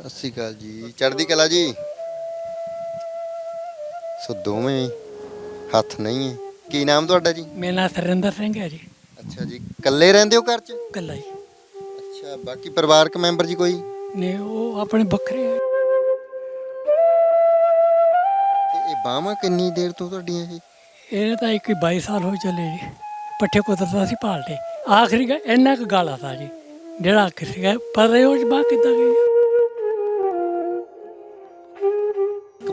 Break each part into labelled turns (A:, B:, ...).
A: ਸਤਿ ਸ਼੍ਰੀ ਅਕਾਲ ਜੀ। ਚੜ੍ਹਦੀ ਕਲਾ ਜੀ? ਸੋ ਦੋਵੇਂ ਹੱਥ ਨਹੀਂ ਹੈ। ਕੀ ਨਾਮ ਤੁਹਾਡਾ ਜੀ?
B: ਮੇਰਾ ਨਾਮ ਸਰਿੰਦਰ ਸਿੰਘ ਹੈ ਜੀ।
A: ਅੱਛਾ ਜੀ ਇਕੱਲੇ ਰਹਿੰਦੇ ਹੋ ਘਰ 'ਚ?
B: ਕੱਲਾ ਹੀ
A: ਅੱਛਾ ਬਾਕੀ ਪਰਿਵਾਰਕ ਮੈਂਬਰ ਜੀ ਕੋਈ?
B: ਨੇ ਉਹ ਆਪਣੇ ਵੱਖਰੇ ਹੈ
A: ਤੇ ਇਹ ਬਾਹਾਂ ਕਿੰਨੀ ਦੇਰ ਤੋਂ ਤੁਹਾਡੀਆਂ ਇਹ?
B: ਇਹਨੇ ਤਾਂ ਇੱਕ 22 ਸਾਲ ਹੋ ਚੱਲੇ ਜੀ। ਪੱਠੇ ਕੁਦਰਤਾ ਸੀ ਭਾਲਦੇ। ਆਖਰੀ ਗਾ ਇੰਨਾ ਕੁ ਗਾਲਾ था ਜੀ। ਜਿਹੜਾ ਕਿਸੇ ਪਰ ਉਹ ਬਾਹ ਕਿੱਦਾਂ ਗਈ?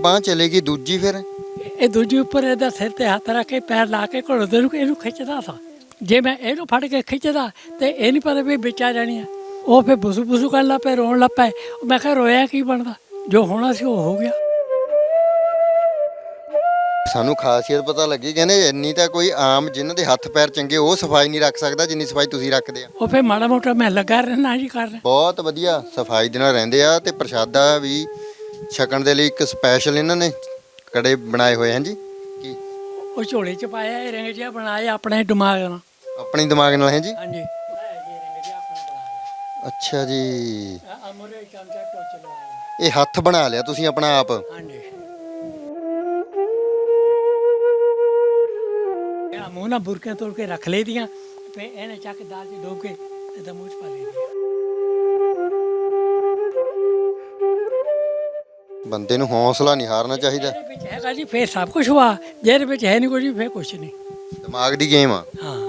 A: ਬਾਹ ਚਲੇਗੀ ਦੂਜੀ ਫਿਰ?
B: ਇਹ ਦੂਜੀ ਉੱਪਰ ਇਹਦਾ ਸਿਰ ਤੇ ਹੱਥ ਰੱਖ ਕੇ ਪੈਰ ਲਾ ਕੇ ਘੋੜੇ ਨੂੰ ਇਹਨੂੰ ਖਿੱਚਦਾ ਸੀ। ਜੇ ਮੈਂ ਇਹਨੂੰ ਫੜ ਕੇ ਖਿੱਚਦਾ ਤੇ ਇਹ ਨਹੀਂ ਪਤਾ ਵੀ ਵਿੱਚ ਆ ਜਾਣੀ ਆ। ਉਹ ਫਿਰ ਬੁਸੂ ਬੁਸੂ ਕਰਨ ਲੱਗ ਪਏ ਰੋਣ ਲੱਗ ਪਏ। ਮੈਂ ਕਿਹਾ ਰੋਇਆ ਕੀ ਬਣਦਾ? ਜੋ ਹੋਣਾ ਸੀ ਉਹ ਹੋ ਗਿਆ।
A: ਸਾਨੂੰ ਖਾਸੀਅਤ ਪਤਾ ਲੱਗੀ ਕਹਿੰਦੇ ਇੰਨੀ ਤਾਂ ਕੋਈ ਆਮ ਜਿਨ੍ਹਾਂ ਦੇ ਹੱਥ ਪੈਰ ਚੰਗੇ ਉਹ ਸਫ਼ਾਈ ਨਹੀਂ ਰੱਖ ਸਕਦਾ ਜਿੰਨੀ ਸਫ਼ਾਈ ਤੁਸੀਂ ਰੱਖਦੇ ਆ।
B: ਉਹ ਫਿਰ ਮਾੜਾ ਮੋਟਾ ਮੈਂ ਲੱਗਾ ਰਹਿਣਾ ਜੀ ਕਰਨ
A: ਬਹੁਤ ਵਧੀਆ ਸਫ਼ਾਈ ਦੇ ਨਾਲ ਰਹਿੰਦੇ ਆ ਤੇ ਪ੍ਰਸ਼ਾਦਾ ਵੀ ਛਕਣ ਦੇ ਲਈ ਇੱਕ ਸਪੈਸ਼ਲ ਇਹਨਾਂ ਨੇ ਕੜੇ ਬਣਾਏ ਹੋਏ ਹਨ ਜੀ। ਕੀ?
B: ਉਹ ਝੋਲੇ ਚ ਪਾਇਆ ਇਹ ਰਿੰਗ ਜਿਹਾ ਬਣਾਇਆ ਆਪਣੇ ਦਿਮਾਗ ਨਾਲ।
A: ਆਪਣੀ ਦਿਮਾਗ ਨਾਲ ਹੈ ਜੀ?
B: ਹਾਂਜੀ।
A: ਅੱਛਾ ਜੀ।
B: ਅਮਰੇ ਚਮਚਾ ਟੋਚ ਲਵਾਇਆ
A: ਇਹ ਹੱਥ ਬਣਾ ਲਿਆ ਤੁਸੀਂ ਆਪਣਾ ਆਪ?
B: ਹਾਂਜੀ। ਇਹ ਮੂੰਹ ਨਾਲ ਬੁਰਕੇ ਤੋੜ ਕੇ ਰੱਖ ਲਈ ਦੀਆਂ ਫੇ ਇਹਨੇ ਚੱਕ ਦਾਲ ਚ ਡੋਬ ਕੇ ਇਹਦਾ ਮੂੰਹ ਚ ਪਾ ਲਈ
A: ਬੰਦੇ ਨੂੰ ਹੌਸਲਾ ਨਹੀਂ ਹਾਰਨਾ ਚਾਹੀਦਾ।
B: ਵਿੱਚ ਹੈਗਾ ਜੀ ਫੇਰ ਸਭ ਕੁਝ ਵਾ। ਜਿਹਦੇ ਵਿੱਚ ਹੈ ਨਹੀਂ ਕੁਝ ਫੇਰ ਕੁਝ ਨਹੀਂ
A: ਦਿਮਾਗ ਦੀ ਗੇਮ ਆ।
B: ਹਾਂ।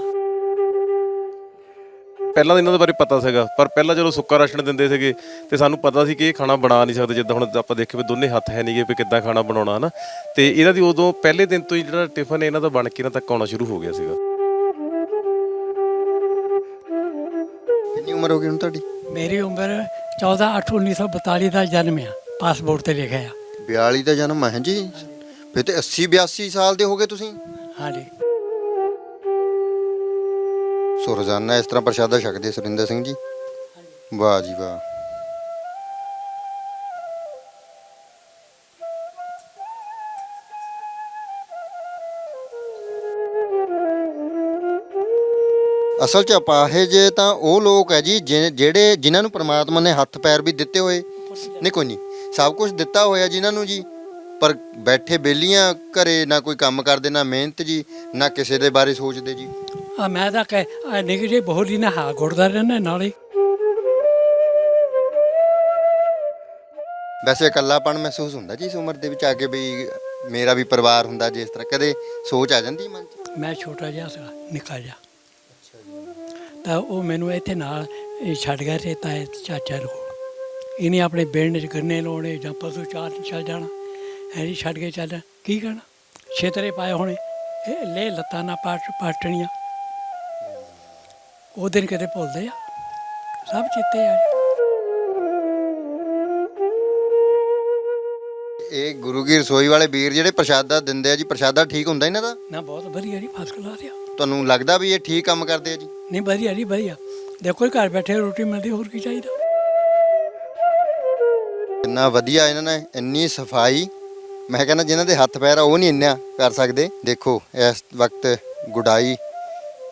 C: ਪਹਿਲਾਂ ਇਹਨਾਂ ਦੇ ਬਾਰੇ ਪਤਾ ਸੀਗਾ ਪਰ ਪਹਿਲਾਂ ਜਦੋਂ ਸੁੱਕਾ ਰਾਸ਼ਨ ਦਿੰਦੇ ਸੀਗੇ ਤੇ ਸਾਨੂੰ ਪਤਾ ਸੀ ਕਿ ਇਹ ਖਾਣਾ ਬਣਾ ਨਹੀਂ ਸਕਦੇ ਜਿੱਦਾਂ ਹੁਣ ਆਪਾਂ ਦੇਖੇ ਵੀ ਦੋਨੇ ਹੱਥ ਹੈ ਨਹੀਂਗੇ ਵੀ ਕਿੱਦਾਂ ਖਾਣਾ ਬਣਾਉਣਾ ਹਨਾ। ਤੇ ਇਹਨਾਂ ਦੀ ਉਦੋਂ ਪਹਿਲੇ ਦਿਨ ਤੋਂ ਹੀ ਜਿਹੜਾ ਟਿਫਨ ਇਹਨਾਂ ਦਾ ਬਣ ਕੇ ਇਹਨਾਂ ਤੱਕ ਆਉਣਾ ਸ਼ੁਰੂ ਹੋ ਗਿਆ ਸੀਗਾ।
A: ਕਿੰਨੀ ਉਮਰ ਹੋ ਗਈ ਹੁਣ ਤੁਹਾਡੀ?
B: ਮੇਰੀ ਉਮਰ 14 8 1942 ਦਾ ਜਨਮ ਆ। ਪਾਸਪੋਰਟ ਤੇ ਲਿਖਿਆ ਆ।
A: 42 ਦਾ ਜਨਮ ਹੈ ਜੀ ਫਿਰ ਤੇ 80 82 ਸਾਲ ਦੇ ਹੋ ਗਏ ਤੁਸੀਂ?
B: ਹਾਂਜੀ।
A: ਸੋ ਰੋਜ਼ਾਨਾ ਇਸ ਤਰ੍ਹਾਂ ਪ੍ਰਸ਼ਾਦਾ ਛਕਦੇ ਸੁਰਿੰਦਰ ਸਿੰਘ ਜੀ? ਵਾਹ ਜੀ ਵਾਹ। ਅਸਲ ਚ ਅਪਾਹੇ ਜੇ ਤਾਂ ਉਹ ਲੋਕ ਹੈ ਜਿ- ਜਿਹੜੇ ਜਿਨ੍ਹਾਂ ਨੂੰ ਪ੍ਰਮਾਤਮਾ ਨੇ ਹੱਥ ਪੈਰ ਵੀ ਦਿੱਤੇ ਹੋਏ। ਨਹੀਂ ਕੋਈ ਨਹੀਂ। ਸਭ ਕੁਝ ਦਿੱਤਾ ਹੋਇਆ ਜਿਨ੍ਹਾਂ ਨੂੰ ਜੀ। ਪਰ ਬੈਠੇ ਬੇਲੀਆਂ ਘਰੇ ਨਾ ਕੋਈ ਕੰਮ ਕਰਦੇ ਨਾ ਮਿਹਨਤ ਜੀ ਨਾ ਕਿਸੇ ਦੇ ਬਾਰੇ ਸੋਚਦੇ ਜੀ।
B: ਆ ਮੈਂ ਤਾਂ ਕਹਿ ਜਿਹੇ ਬਹੁਤ ਹੀ ਨਾ ਹਾ ਗੁੜਦਾ ਰਹਿੰਦਾ ਨਾਲੇ
A: ਵੈਸੇ ਇਕੱਲਾਪਣ ਮਹਿਸੂਸ ਹੁੰਦਾ ਜੀ ਇਸ ਉਮਰ ਦੇ ਵਿੱਚ ਆ ਕੇ ਵੀ ਮੇਰਾ ਵੀ ਪਰਿਵਾਰ ਹੁੰਦਾ ਜਿਸ ਤਰ੍ਹਾਂ। ਕਦੇ ਸੋਚ ਆ ਜਾਂਦੀ ਮਨ 'ਚ?
B: ਮੈਂ ਛੋਟਾ ਜਿਹਾ ਸੀ ਨਿੱਕਾ ਜਿਹਾ। ਤਾਂ ਉਹ ਮੈਨੂੰ ਇੱਥੇ ਨਾਲ ਛੱਡ ਗਿਆ ਤੇ ਤਾਂ ਚਾਚਾ ਨੂੰ ਇਹਨੇ ਆਪਣੇ ਪਿੰਡ 'ਚ ਗੰਨੇ ਲਾਉਣੇ ਜਾਂ ਪਸ਼ੂ ਚਾਰ ਚੱਲ ਜਾਣਾ। ਐਂ ਛੱਡ ਕੇ ਚੱਲ। ਕੀ ਕਰਨਾ ਛੇਤਰੇ ਪਾਏ ਹੋਣੇ। ਇਹ ਲੈ ਲੱਤਾਂ ਨਾ ਪਾਟ ਪਾਟਣੀਆਂ। ਉਹ ਦਿਨ ਕਦੇ ਭੁੱਲਦੇ ਆ। ਸਭ ਚਿੱਤੇ ਆ।
A: ਇਹ ਗੁਰੂ ਕੀ ਰਸੋਈ ਵਾਲੇ ਵੀਰ ਜਿਹੜੇ ਪ੍ਰਸ਼ਾਦਾ ਦਿੰਦੇ ਆ ਜੀ ਪ੍ਰਸ਼ਾਦਾ ਠੀਕ ਹੁੰਦਾ ਇਹਨਾਂ ਦਾ?
B: ਨਾ ਬਹੁਤ ਵਧੀਆ ਜੀ ਫਸਟ ਕਲਾਸ ਆ।
A: ਤੁਹਾਨੂੰ ਲੱਗਦਾ ਵੀ ਇਹ ਠੀਕ ਕੰਮ ਕਰਦੇ ਆ ਜੀ?
B: ਨਹੀਂ ਵਧੀਆ ਜੀ ਵਧੀਆ। ਦੇਖੋ ਘਰ ਬੈਠੇ ਰੋਟੀ ਮਿਲਦੀ ਹੋਰ ਕੀ ਚਾਹੀਦਾ?
A: ਇੰਨਾ ਵਧੀਆ ਇਹਨਾਂ ਨੇ ਇੰਨੀ ਸਫ਼ਾਈ। ਮੈਂ ਕਹਿੰਦਾ ਜਿਨ੍ਹਾਂ ਦੇ ਹੱਥ ਪੈਰ ਆ ਉਹ ਨਹੀਂ ਇੰਨਾ ਕਰ ਸਕਦੇ। ਦੇਖੋ ਇਸ ਵਕਤ ਗੁਡਾਈ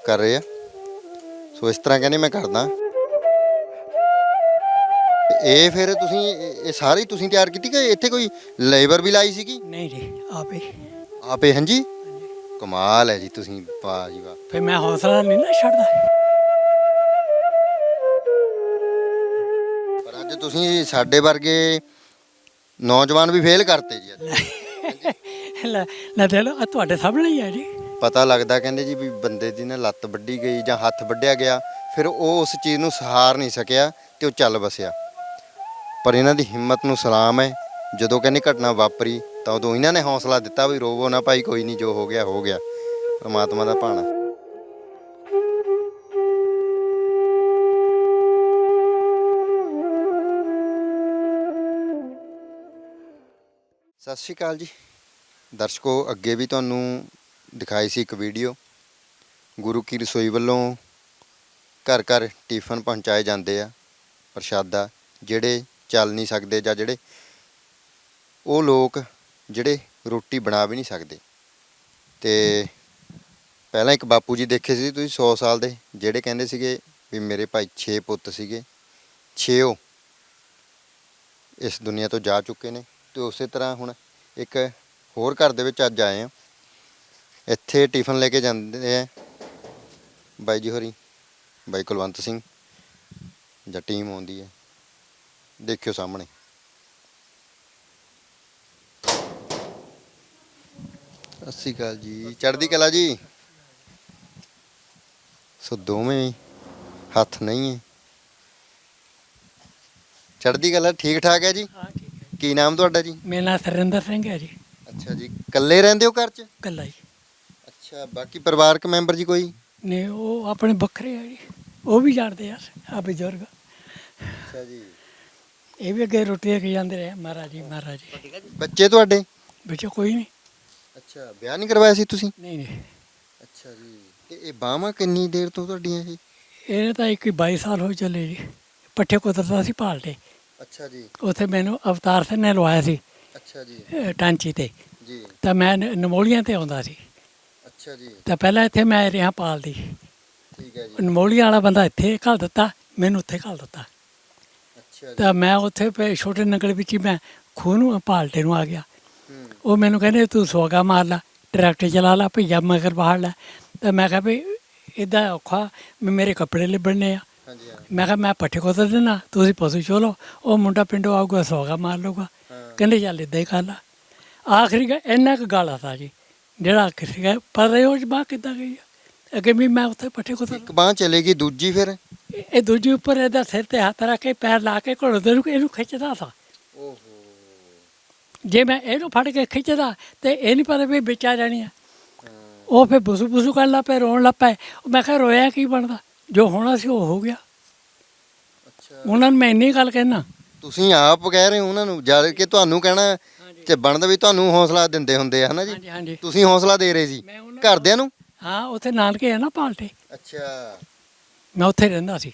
A: ਕਰ ਰਹੇ ਆ। ਸੋ ਇਸ ਤਰ੍ਹਾਂ ਕਹਿੰਦੇ ਮੈਂ ਕਰਦਾ। ਇਹ ਫਿਰ ਤੁਸੀਂ ਇਹ ਇਹ ਸਾਰੀ ਤੁਸੀਂ ਤਿਆਰ ਕੀਤੀ ਕਿ ਇੱਥੇ ਕੋਈ ਲੇਬਰ ਵੀ ਲਾਈ ਸੀਗੀ?
B: ਨਹੀਂ ਜੀ ਆਪੇ।
A: ਆਪੇ ਹਾਂਜੀ? ਕਮਾਲ ਹੈ ਜੀ ਤੁਸੀਂ ਵਾਹ ਜੀ ਵਾਹ।
B: ਫਿਰ ਮੈਂ ਹੌਸਲਾ ਨਹੀਂ ਨਾ ਛੱਡਦਾ।
A: ਪਰ ਅੱਜ ਤੁਸੀਂ ਸਾਡੇ ਵਰਗੇ ਨੌਜਵਾਨ ਵੀ ਫੇਲ ਕਰਤੇ ਜੀ ਅੱਜ।
B: ਲੈ ਲੈ ਦੇ ਲਓ ਆਹ ਤੁਹਾਡੇ ਸਾਹਮਣੇ ਹੀ ਹੈ ਜੀ।
A: ਪਤਾ ਲੱਗਦਾ ਕਹਿੰਦੇ ਜੀ ਵੀ ਬੰਦੇ ਦੀ ਨਾ ਲੱਤ ਵੱਢੀ ਗਈ ਜਾਂ ਹੱਥ ਵੱਢਿਆ ਗਿਆ ਫਿਰ ਉਹ ਉਸ ਚੀਜ਼ ਨੂੰ ਸਹਾਰ ਨਹੀਂ ਸਕਿਆ ਤੇ ਉਹ ਚੱਲ ਬਸਿਆ ਪਰ ਇਹਨਾਂ ਦੀ ਹਿੰਮਤ ਨੂੰ ਸਲਾਮ ਹੈ। ਜਦੋਂ ਕਹਿੰਦੇ ਘਟਨਾ ਵਾਪਰੀ ਤਾਂ ਉਦੋਂ ਇਹਨਾਂ ਨੇ ਹੌਸਲਾ ਦਿੱਤਾ ਵੀ ਰੋਵੋ ਨਾ ਭਾਈ ਕੋਈ ਨਹੀਂ ਜੋ ਹੋ ਗਿਆ ਹੋ ਗਿਆ। ਪਰਮਾਤਮਾ ਦਾ ਭਾਣਾ। ਸਤਿ ਸ਼੍ਰੀ ਅਕਾਲ ਜੀ। ਦਰਸ਼ਕੋ, ਅੱਗੇ ਵੀ ਤੁਹਾਨੂੰ ਦਿਖਾਈ ਸੀ ਇੱਕ ਵੀਡੀਓ। ਗੁਰੂ ਕੀ ਰਸੋਈ ਵੱਲੋਂ ਘਰ ਘਰ ਟਿਫਨ ਪਹੁੰਚਾਏ ਜਾਂਦੇ ਆ ਪ੍ਰਸ਼ਾਦਾ, ਜਿਹੜੇ ਚੱਲ ਨਹੀਂ ਸਕਦੇ ਜਾਂ ਜਿਹੜੇ ਉਹ ਲੋਕ ਜਿਹੜੇ ਰੋਟੀ ਬਣਾ ਵੀ ਨਹੀਂ ਸਕਦੇ। ਤੇ ਪਹਿਲਾਂ ਇੱਕ ਬਾਪੂ ਜੀ ਦੇਖੇ ਸੀ ਤੁਸੀਂ 100 ਸਾਲ ਦੇ, ਜਿਹੜੇ ਕਹਿੰਦੇ ਸੀਗੇ ਵੀ ਮੇਰੇ ਭਾਈ 6 ਪੁੱਤ ਸੀਗੇ 6 ਉਹ ਇਸ ਦੁਨੀਆ ਤੋਂ ਜਾ ਚੁੱਕੇ ਨੇ। ਤੇ ਉਸੇ ਤਰ੍ਹਾਂ ਹੁਣ ਇੱਕ ਹੋਰ ਘਰ ਦੇ ਵਿੱਚ ਅੱਜ ਆਏ ਆ ਇੱਥੇ ਟਿਫਨ ਲੈ ਕੇ ਜਾਂਦੇ ਆ। ਬਾਈ ਜੀ ਹੋਰੀ, ਬਾਈ ਕੁਲਵੰਤ ਸਿੰਘ, ਜਾਂ ਟੀਮ ਆਉਂਦੀ ਹੈ। ਦੇਖਿਓ ਸਾਹਮਣੇ। ਸਤਿ ਸ਼੍ਰੀ ਅਕਾਲ ਜੀ। ਚੜ੍ਹਦੀ ਕਲਾ ਜੀ? ਸੋ ਦੋਵੇਂ ਹੱਥ ਨਹੀਂ ਹੈ। ਚੜ੍ਹਦੀ ਕਲਾ ਠੀਕ ਠਾਕ ਹੈ ਜੀ?
B: ਹਾਂ
A: ਕੀ ਨਾਮ ਤੁਹਾਡਾ ਜੀ?
B: ਮੇਰਾ ਨਾਮ ਸਰਿੰਦਰ ਸਿੰਘ ਹੈ ਜੀ।
A: ਅੱਛਾ ਜੀ ਇਕੱਲੇ ਰਹਿੰਦੇ ਹੋ ਘਰ 'ਚ?
B: ਕੱਲਾ ਜੀ।
A: ਅੱਛਾ ਬਾਕੀ ਪਰਿਵਾਰਕ ਮੈਂਬਰ ਜੀ ਕੋਈ?
B: ਨੇ ਉਹ ਆਪਣੇ ਵੱਖਰੇ ਆ ਜੀ। ਉਹ ਵੀ ਜਾਣਦੇ ਆ ਆ ਬਜ਼ੁਰਗ।
A: ਅੱਛਾ ਜੀ।
B: ਇਹ ਵੀ ਅੱਗੇ ਰੋਟੀ ਦੇ ਕੇ ਜਾਂਦੇ ਰਹੇ ਮਹਾਰਾਜ ਜੀ ਮਹਾਰਾਜ ਜੀ।
A: ਬੱਚੇ ਤੁਹਾਡੇ?
B: ਵਿੱਚ ਕੋਈ ਨਹੀਂ।
A: ਅੱਛਾ ਵਿਆਹ ਨਹੀਂ ਕਰਵਾਇਆ ਸੀ ਤੁਸੀਂ?
B: ਨਹੀਂ ਨਹੀਂ।
A: ਅੱਛਾ ਜੀ ਤੇ ਇਹ ਬਾਹਾਂ ਕਿੰਨੀ ਦੇਰ ਤੋਂ ਤੁਹਾਡੀਆਂ ਇਹ?
B: ਇਹਨੇ ਤਾਂ ਇੱਕ 22 ਸਾਲ ਹੋ ਚੱਲੇ ਜੀ। ਪੱਠੇ ਕੁਤਰਦਾ ਸੀ ਭਾਲਟੇ
A: ਅੱਛਾ ਜੀ।
B: ਉੱਥੇ ਮੈਨੂੰ ਅਵਤਾਰ ਸਿੰਘ ਨੇ ਲਵਾਇਆ ਸੀ
A: ਅੱਛਾ ਜੀ।
B: ਟਾਂਚੀ ਤੇ।
A: ਜੀ।
B: ਤਾਂ ਮੈਂ ਨ- ਨਮੋਲੀਆਂ ਤੇ ਆਉਂਦਾ ਸੀ।
A: ਅੱਛਾ ਜੀ।
B: ਤਾਂ ਪਹਿਲਾਂ ਇੱਥੇ ਮੈਂ ਰਿਹਾ ਪਾਲਦੀ
A: ਠੀਕ ਹੈ ਜੀ।
B: ਨਮੋਲੀਆਂ ਵਾਲਾ ਬੰਦਾ ਇੱਥੇ ਘੱਲ ਦਿੱਤਾ ਮੈਨੂੰ ਉੱਥੇ ਘੱਲ ਦਿੱਤਾ।
A: ਅੱਛਾ ਜੀ।
B: ਤਾਂ ਮੈਂ ਉੱਥੇ ਪਏ ਛੋਟੇ ਨੰਗਲ ਵਿੱਚ ਹੀ ਮੈਂ ਖੂਹ ਨੂੰ ਪਾਲਟੇ ਨੂੰ ਆ ਗਿਆ।
A: ਹੂੰ।
B: ਉਹ ਮੈਨੂੰ ਕਹਿੰਦੇ ਤੂੰ ਸੋਗਾ ਮਾਰ ਲੈ ਟਰੈਕਟਰ ਚਲਾ ਲੈ ਭਈਆ ਮਗਰ ਬਾਹਰ ਲੈ। ਤਾਂ ਮੈਂ ਕਿਹਾ ਵੀ ਇਦਾਂ ਔਖਾ ਵੀ ਮੇਰੇ ਕੱਪੜੇ ਲਿਬੜਨੇ ਆ।
A: ਹਾਂਜੀ ਹਾਂ।
B: ਮੈਂ ਕਿਹਾ ਮੈਂ ਪੱਠੇ ਕੋਤਰ ਦੇਣਾ ਤੁਸੀਂ ਪਸ਼ੂ ਚੋਲੋ ਉਹ ਮੁੰਡਾ ਪਿੰਡੋਂ ਆਊਗਾ ਸੋਗਾ ਮਾਰ ਲਊਗਾ। ਕਹਿੰਦੇ ਚੱਲ ਇਦਾਂ ਹੀ ਕਰ ਲਾ। ਆਖਰੀ ਗਾ ਇੰਨਾ ਕੁ ਗਾਲਾ ਸੀ ਜੀ ਜਿਹੜਾ ਆਖਰੀ ਗਾ ਪਰ ਇਹ ਉਹ ਬਾਹ ਕਿੱਦਾਂ ਗਈ ਆ? ਅੱਗੇ ਵੀ ਮੈਂ ਉੱਥੇ ਪੱਠੇ ਕੋਤਰ
A: ਇੱਕ ਬਾਹ ਚਲੇਗੀ ਦੂਜੀ ਫਿਰ?
B: ਇਹ ਦੂਜੀ ਉੱਪਰ ਇਹਦਾ ਸਿਰ ਤੇ ਹੱਥ ਰੱਖ ਕੇ ਪੈਰ ਲਾ ਕੇ ਘੋੜੇ ਨੂੰ ਇਹਨੂੰ ਖਿੱਚਦਾ ਸੀ।
A: ਓਹੋ।
B: ਜੇ ਮੈਂ ਇਹਨੂੰ ਫੜ ਕੇ ਖਿੱਚਦਾ ਤੇ ਇਹ ਨਹੀਂ ਪਤਾ ਵੀ ਵਿੱਚ ਜਾਣੀ ਆ। ਉਹ ਫਿਰ ਬੁਸੂ ਬੁਸੂ ਕਰਨ ਲੱਗ ਪਏ ਰੋਣ ਲੱਗ ਪਏ ਮੈਂ ਕਿਹਾ ਰੋਇਆ ਕੀ ਬਣਦਾ? ਜੋ ਹੋਣਾ ਸੀ ਉਹ ਹੋ ਗਿਆ।
A: ਅੱਛਾ।
B: ਉਹਨਾਂ ਨੂੰ ਮੈਂ ਇੰਨੀ ਗੱਲ ਕਹਿਣਾ
A: ਤੁਸੀਂ ਆਪ ਕਹਿ ਰਹੇ ਹੋ ਉਹਨਾਂ ਨੂੰ ਜਦ ਕਿ ਤੁਹਾਨੂੰ ਕਹਿਣਾ ਤੇ ਬਣਦਾ ਵੀ ਤੁਹਾਨੂੰ ਹੌਸਲਾ ਦਿੰਦੇ ਹੁੰਦੇ ਆ ਹਨਾ ਜੀ?
B: ਹਾਂਜੀ ਹਾਂਜੀ।
A: ਤੁਸੀਂ ਹੌਸਲਾ ਦੇ ਰਹੇ ਸੀ।
B: ਮੈਂ ਉਹਨਾਂ
A: ਘਰਦਿਆਂ ਨੂੰ?
B: ਹਾਂ ਉੱਥੇ ਨਾਨਕੇ ਆ ਨਾ ਪਾਲਟੇ।
A: ਅੱਛਾ।
B: ਮੈਂ ਉੱਥੇ ਰਹਿੰਦਾ ਸੀ।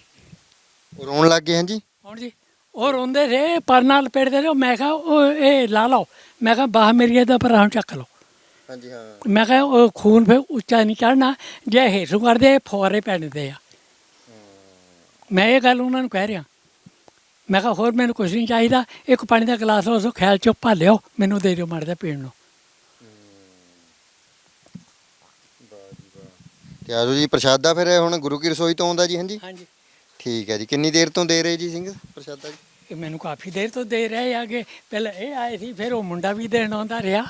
A: ਉਹ ਰੋਣ ਲੱਗ ਗਏ ਹਾਂਜੀ?
B: ਹੁਣ ਜੀ? ਉਹ ਰੋਂਦੇ ਰਹੇ ਪਰ ਨਾਲ ਲਪੇਟਦੇ ਰਹੇ। ਮੈਂ ਕਿਹਾ ਉਹ ਇਹ ਲਾ ਲਓ। ਮੈਂ ਕਿਹਾ ਬਾਹ ਮੇਰੀ ਇਹਦਾ ਪਰ ਹੁਣ ਚੱਕ ਲਓ।
A: ਹਾਂਜੀ ਹਾਂ।
B: ਮੈਂ ਕਿਹਾ ਉਹ ਖੂਨ ਫੇ ਉੱਚਾ ਨਹੀਂ ਚੜਨਾ ਜੇ ਹੇਠੋਂ ਕਰਦੇ ਫੁਆਰੇ ਪੈਣਦੇ ਆ। ਮੈਂ ਇਹ ਗੱਲ ਉਹਨਾਂ ਨੂੰ ਕਹਿ ਰਿਹਾ। ਮੈਂ ਕਿਹਾ ਹੋਰ ਮੈਨੂੰ ਕੁਝ ਨਹੀਂ ਚਾਹੀਦਾ। ਇੱਕ ਪਾਣੀ ਦਾ ਗਲਾਸ ਉਸ ਖਿਆਲ ਚੋਂ ਭਾ ਲਿਓ। ਮੈਨੂੰ ਦੇ ਦਿਓ ਜਿਹਾ ਪੀਣ ਨੂੰ।
A: ਤੇ ਆਜੋ ਜੀ ਪ੍ਰਸ਼ਾਦਾ ਫਿਰ ਹੁਣ ਗੁਰੂ ਕੀ ਰਸੋਈ ਤੋਂ ਆਉਂਦਾ ਜੀ ਹਾਂਜੀ?
B: ਹਾਂਜੀ।
A: ਠੀਕ ਹੈ ਜੀ। ਕਿੰਨੀ ਦੇਰ ਤੋਂ ਦੇ ਰਹੇ ਜੀ ਸਿੰਘ ਪ੍ਰਸ਼ਾਦਾ ਜੀ?
B: ਇਹ ਮੈਨੂੰ ਕਾਫੀ ਦੇਰ ਤੋਂ ਦੇ ਰਹੇ ਆਗੇ ਪਹਿਲਾਂ ਇਹ ਆਏ ਸੀ ਫਿਰ ਉਹ ਮੁੰਡਾ ਵੀ ਦੇਣ ਆਉਂਦਾ ਰਿਹਾ।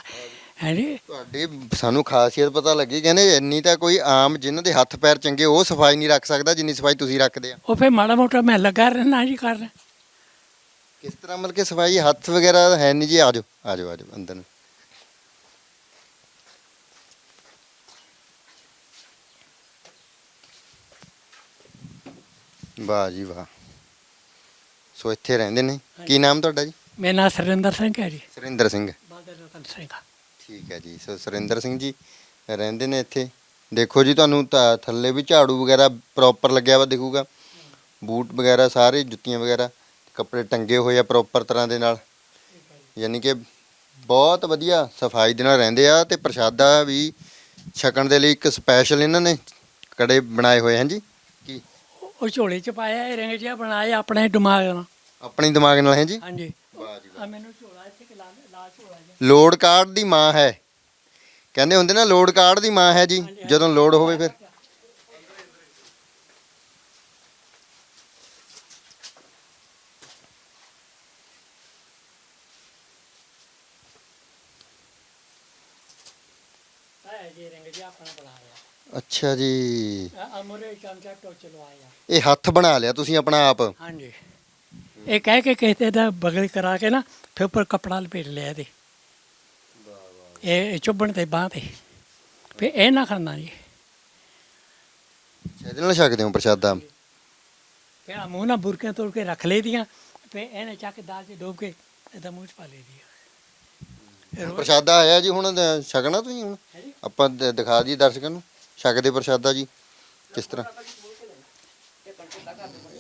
B: ਹਾਂਜੀ
A: ਤੁਹਾਡੇ ਸਾਨੂੰ ਖਾਸੀਅਤ ਪਤਾ ਲੱਗੀ ਕਹਿੰਦੇ ਇੰਨੀ ਤਾਂ ਕੋਈ ਆਮ ਜਿਨ੍ਹਾਂ ਦੇ ਹੱਥ ਪੈਰ ਚੰਗੇ ਉਹ ਸਫ਼ਾਈ ਨਹੀਂ ਰੱਖ ਸਕਦਾ ਜਿੰਨੀ ਸਫ਼ਾਈ ਤੁਸੀਂ ਰੱਖਦੇ ਆ।
B: ਉਹ ਫਿਰ ਮਾੜਾ ਮੋਟਾ ਮੈਂ ਲੱਗਾ ਰਹਿਣਾ ਜੀ ਕਰ
A: ਕਿਸ ਤਰ੍ਹਾਂ ਮਤਲਬ ਕਿ ਸਫ਼ਾਈ ਹੱਥ ਵਗੈਰਾ ਹੈ ਨਹੀਂ ਜੀ? ਆਜੋ ਆਜੋ ਆਜੋ ਅੰਦਰ ਨੂੰ। ਵਾਹ ਜੀ ਵਾਹ। ਸੋ ਇੱਥੇ ਰਹਿੰਦੇ ਨੇ। ਕੀ ਨਾਮ ਤੁਹਾਡਾ ਜੀ?
B: ਮੇਰਾ ਨਾਮ ਸੁਰਿੰਦਰ ਸਿੰਘ ਹੈ ਜੀ।
A: ਸੁਰਿੰਦਰ ਸਿੰਘ।
B: ਬਾਦਰ ਰਤਨ ਸਿੰਘ
A: ਠੀਕ ਹੈ ਜੀ। ਸੋ ਸੁਰਿੰਦਰ ਸਿੰਘ ਜੀ ਰਹਿੰਦੇ ਨੇ ਇੱਥੇ। ਦੇਖੋ ਜੀ ਤੁਹਾਨੂੰ ਤਾਂ ਥੱਲੇ ਵੀ ਝਾੜੂ ਵਗੈਰਾ ਪ੍ਰੋਪਰ ਲੱਗਿਆ ਵਾ ਦਿਖੂਗਾ। ਬੂਟ ਵਗੈਰਾ ਸਾਰੇ ਜੁੱਤੀਆਂ ਵਗੈਰਾ ਕੱਪੜੇ ਟੰਗੇ ਹੋਏ ਆ ਪ੍ਰੋਪਰ ਤਰ੍ਹਾਂ ਦੇ ਨਾਲ। ਯਾਨੀ ਕਿ ਬਹੁਤ ਵਧੀਆ ਸਫ਼ਾਈ ਦੇ ਨਾਲ ਰਹਿੰਦੇ ਆ ਤੇ ਪ੍ਰਸ਼ਾਦਾ ਵੀ ਛਕਣ ਦੇ ਲਈ ਇੱਕ ਸਪੈਸ਼ਲ ਇਹਨਾਂ ਨੇ ਕੜੇ ਬਣਾਏ ਹੋਏ ਹਨ ਜੀ ਕੀ?
B: ਉਹ- ਉਹ ਝੋਲੇ ਚ ਪਾਇਆ ਇਹ ਰਿੰਗ ਜਿਹਾ ਬਣਾਇਆ ਆਪਣੇ ਦਿਮਾਗ ਨਾਲ।
A: ਆਪਣੀ ਦਿਮਾਗ ਨਾਲ ਹੈ ਜੀ
B: ਹਾਂਜੀ।
A: ਵਾਹ ਜੀ
B: ਆ ਮੈਨੂੰ ਝੋਲਾ ਇੱਥੇ ਕਿ ਲਾਲ ਲਾਲ ਝੋਲਾ ਜਿਹਾ
A: ਲੋਡ ਕਾਰਡ ਦੀ ਮਾਂ ਹੈ। ਕਹਿੰਦੇ ਹੁੰਦੇ ਨਾ ਲੋਡ ਕਾਰਡ ਦੀ ਮਾਂ ਹੈ ਜੀ ਜਦੋਂ ਲੋਡ ਹੋਵੇ ਫਿਰ। ਅੱਛਾ ਜੀ। ਇਹ ਹੱਥ ਬਣਾ ਲਿਆ ਤੁਸੀਂ ਆਪਣਾ ਆਪ।
B: ਹਾਂਜੀ। ਇਹ ਕਹਿ ਕੇ ਕਿਸੇ ਦਾ ਬਗਲ ਕਰਾ ਕੇ ਨਾ ਫਿਰ ਉੱਪਰ ਕਪੜਾ ਲਪੇਟ ਲਿਆ ਇਹਦੇ। ਇਹ ਚੁੱਭਣ ਤੇ ਬਾਹ ਤੇ। ਫਿਰ ਇਹ ਨਾ ਖਾਣਾ ਜੀ।
A: ਇਹਦੇ ਨਾਲ ਛਕਦੇ ਹੋ ਪ੍ਰਸ਼ਾਦਾ?
B: ਫਿਰ ਆ ਮੂੰਹ ਨਾਲ ਬੁਰਕੀਆਂ ਤੋੜ ਕੇ ਰੱਖ ਲਈ ਦੀਆਂ ਫਿਰ ਇਹਨੇ ਚੱਕ ਕੇ ਦਾਲ 'ਚ ਡੋਬ ਕੇ ਇਹਦਾ ਮੂੰਹ 'ਚ ਪਾ ਲਈ ਦੀ
A: ਪ੍ਰਸ਼ਾਦਾ ਆਇਆ ਜੀ ਹੁਣ ਦ- ਛਕਣਾ ਤੁਸੀਂ ਹੁਣ? ਆਪਾਂ ਦ- ਦਿਖਾ ਦਈਏ ਦਰਸ਼ਕਾਂ ਨੂੰ। ਛਕਦੇ ਪ੍ਰਸ਼ਾਦਾ ਜੀ ਕਿਸ ਤਰ੍ਹਾਂ?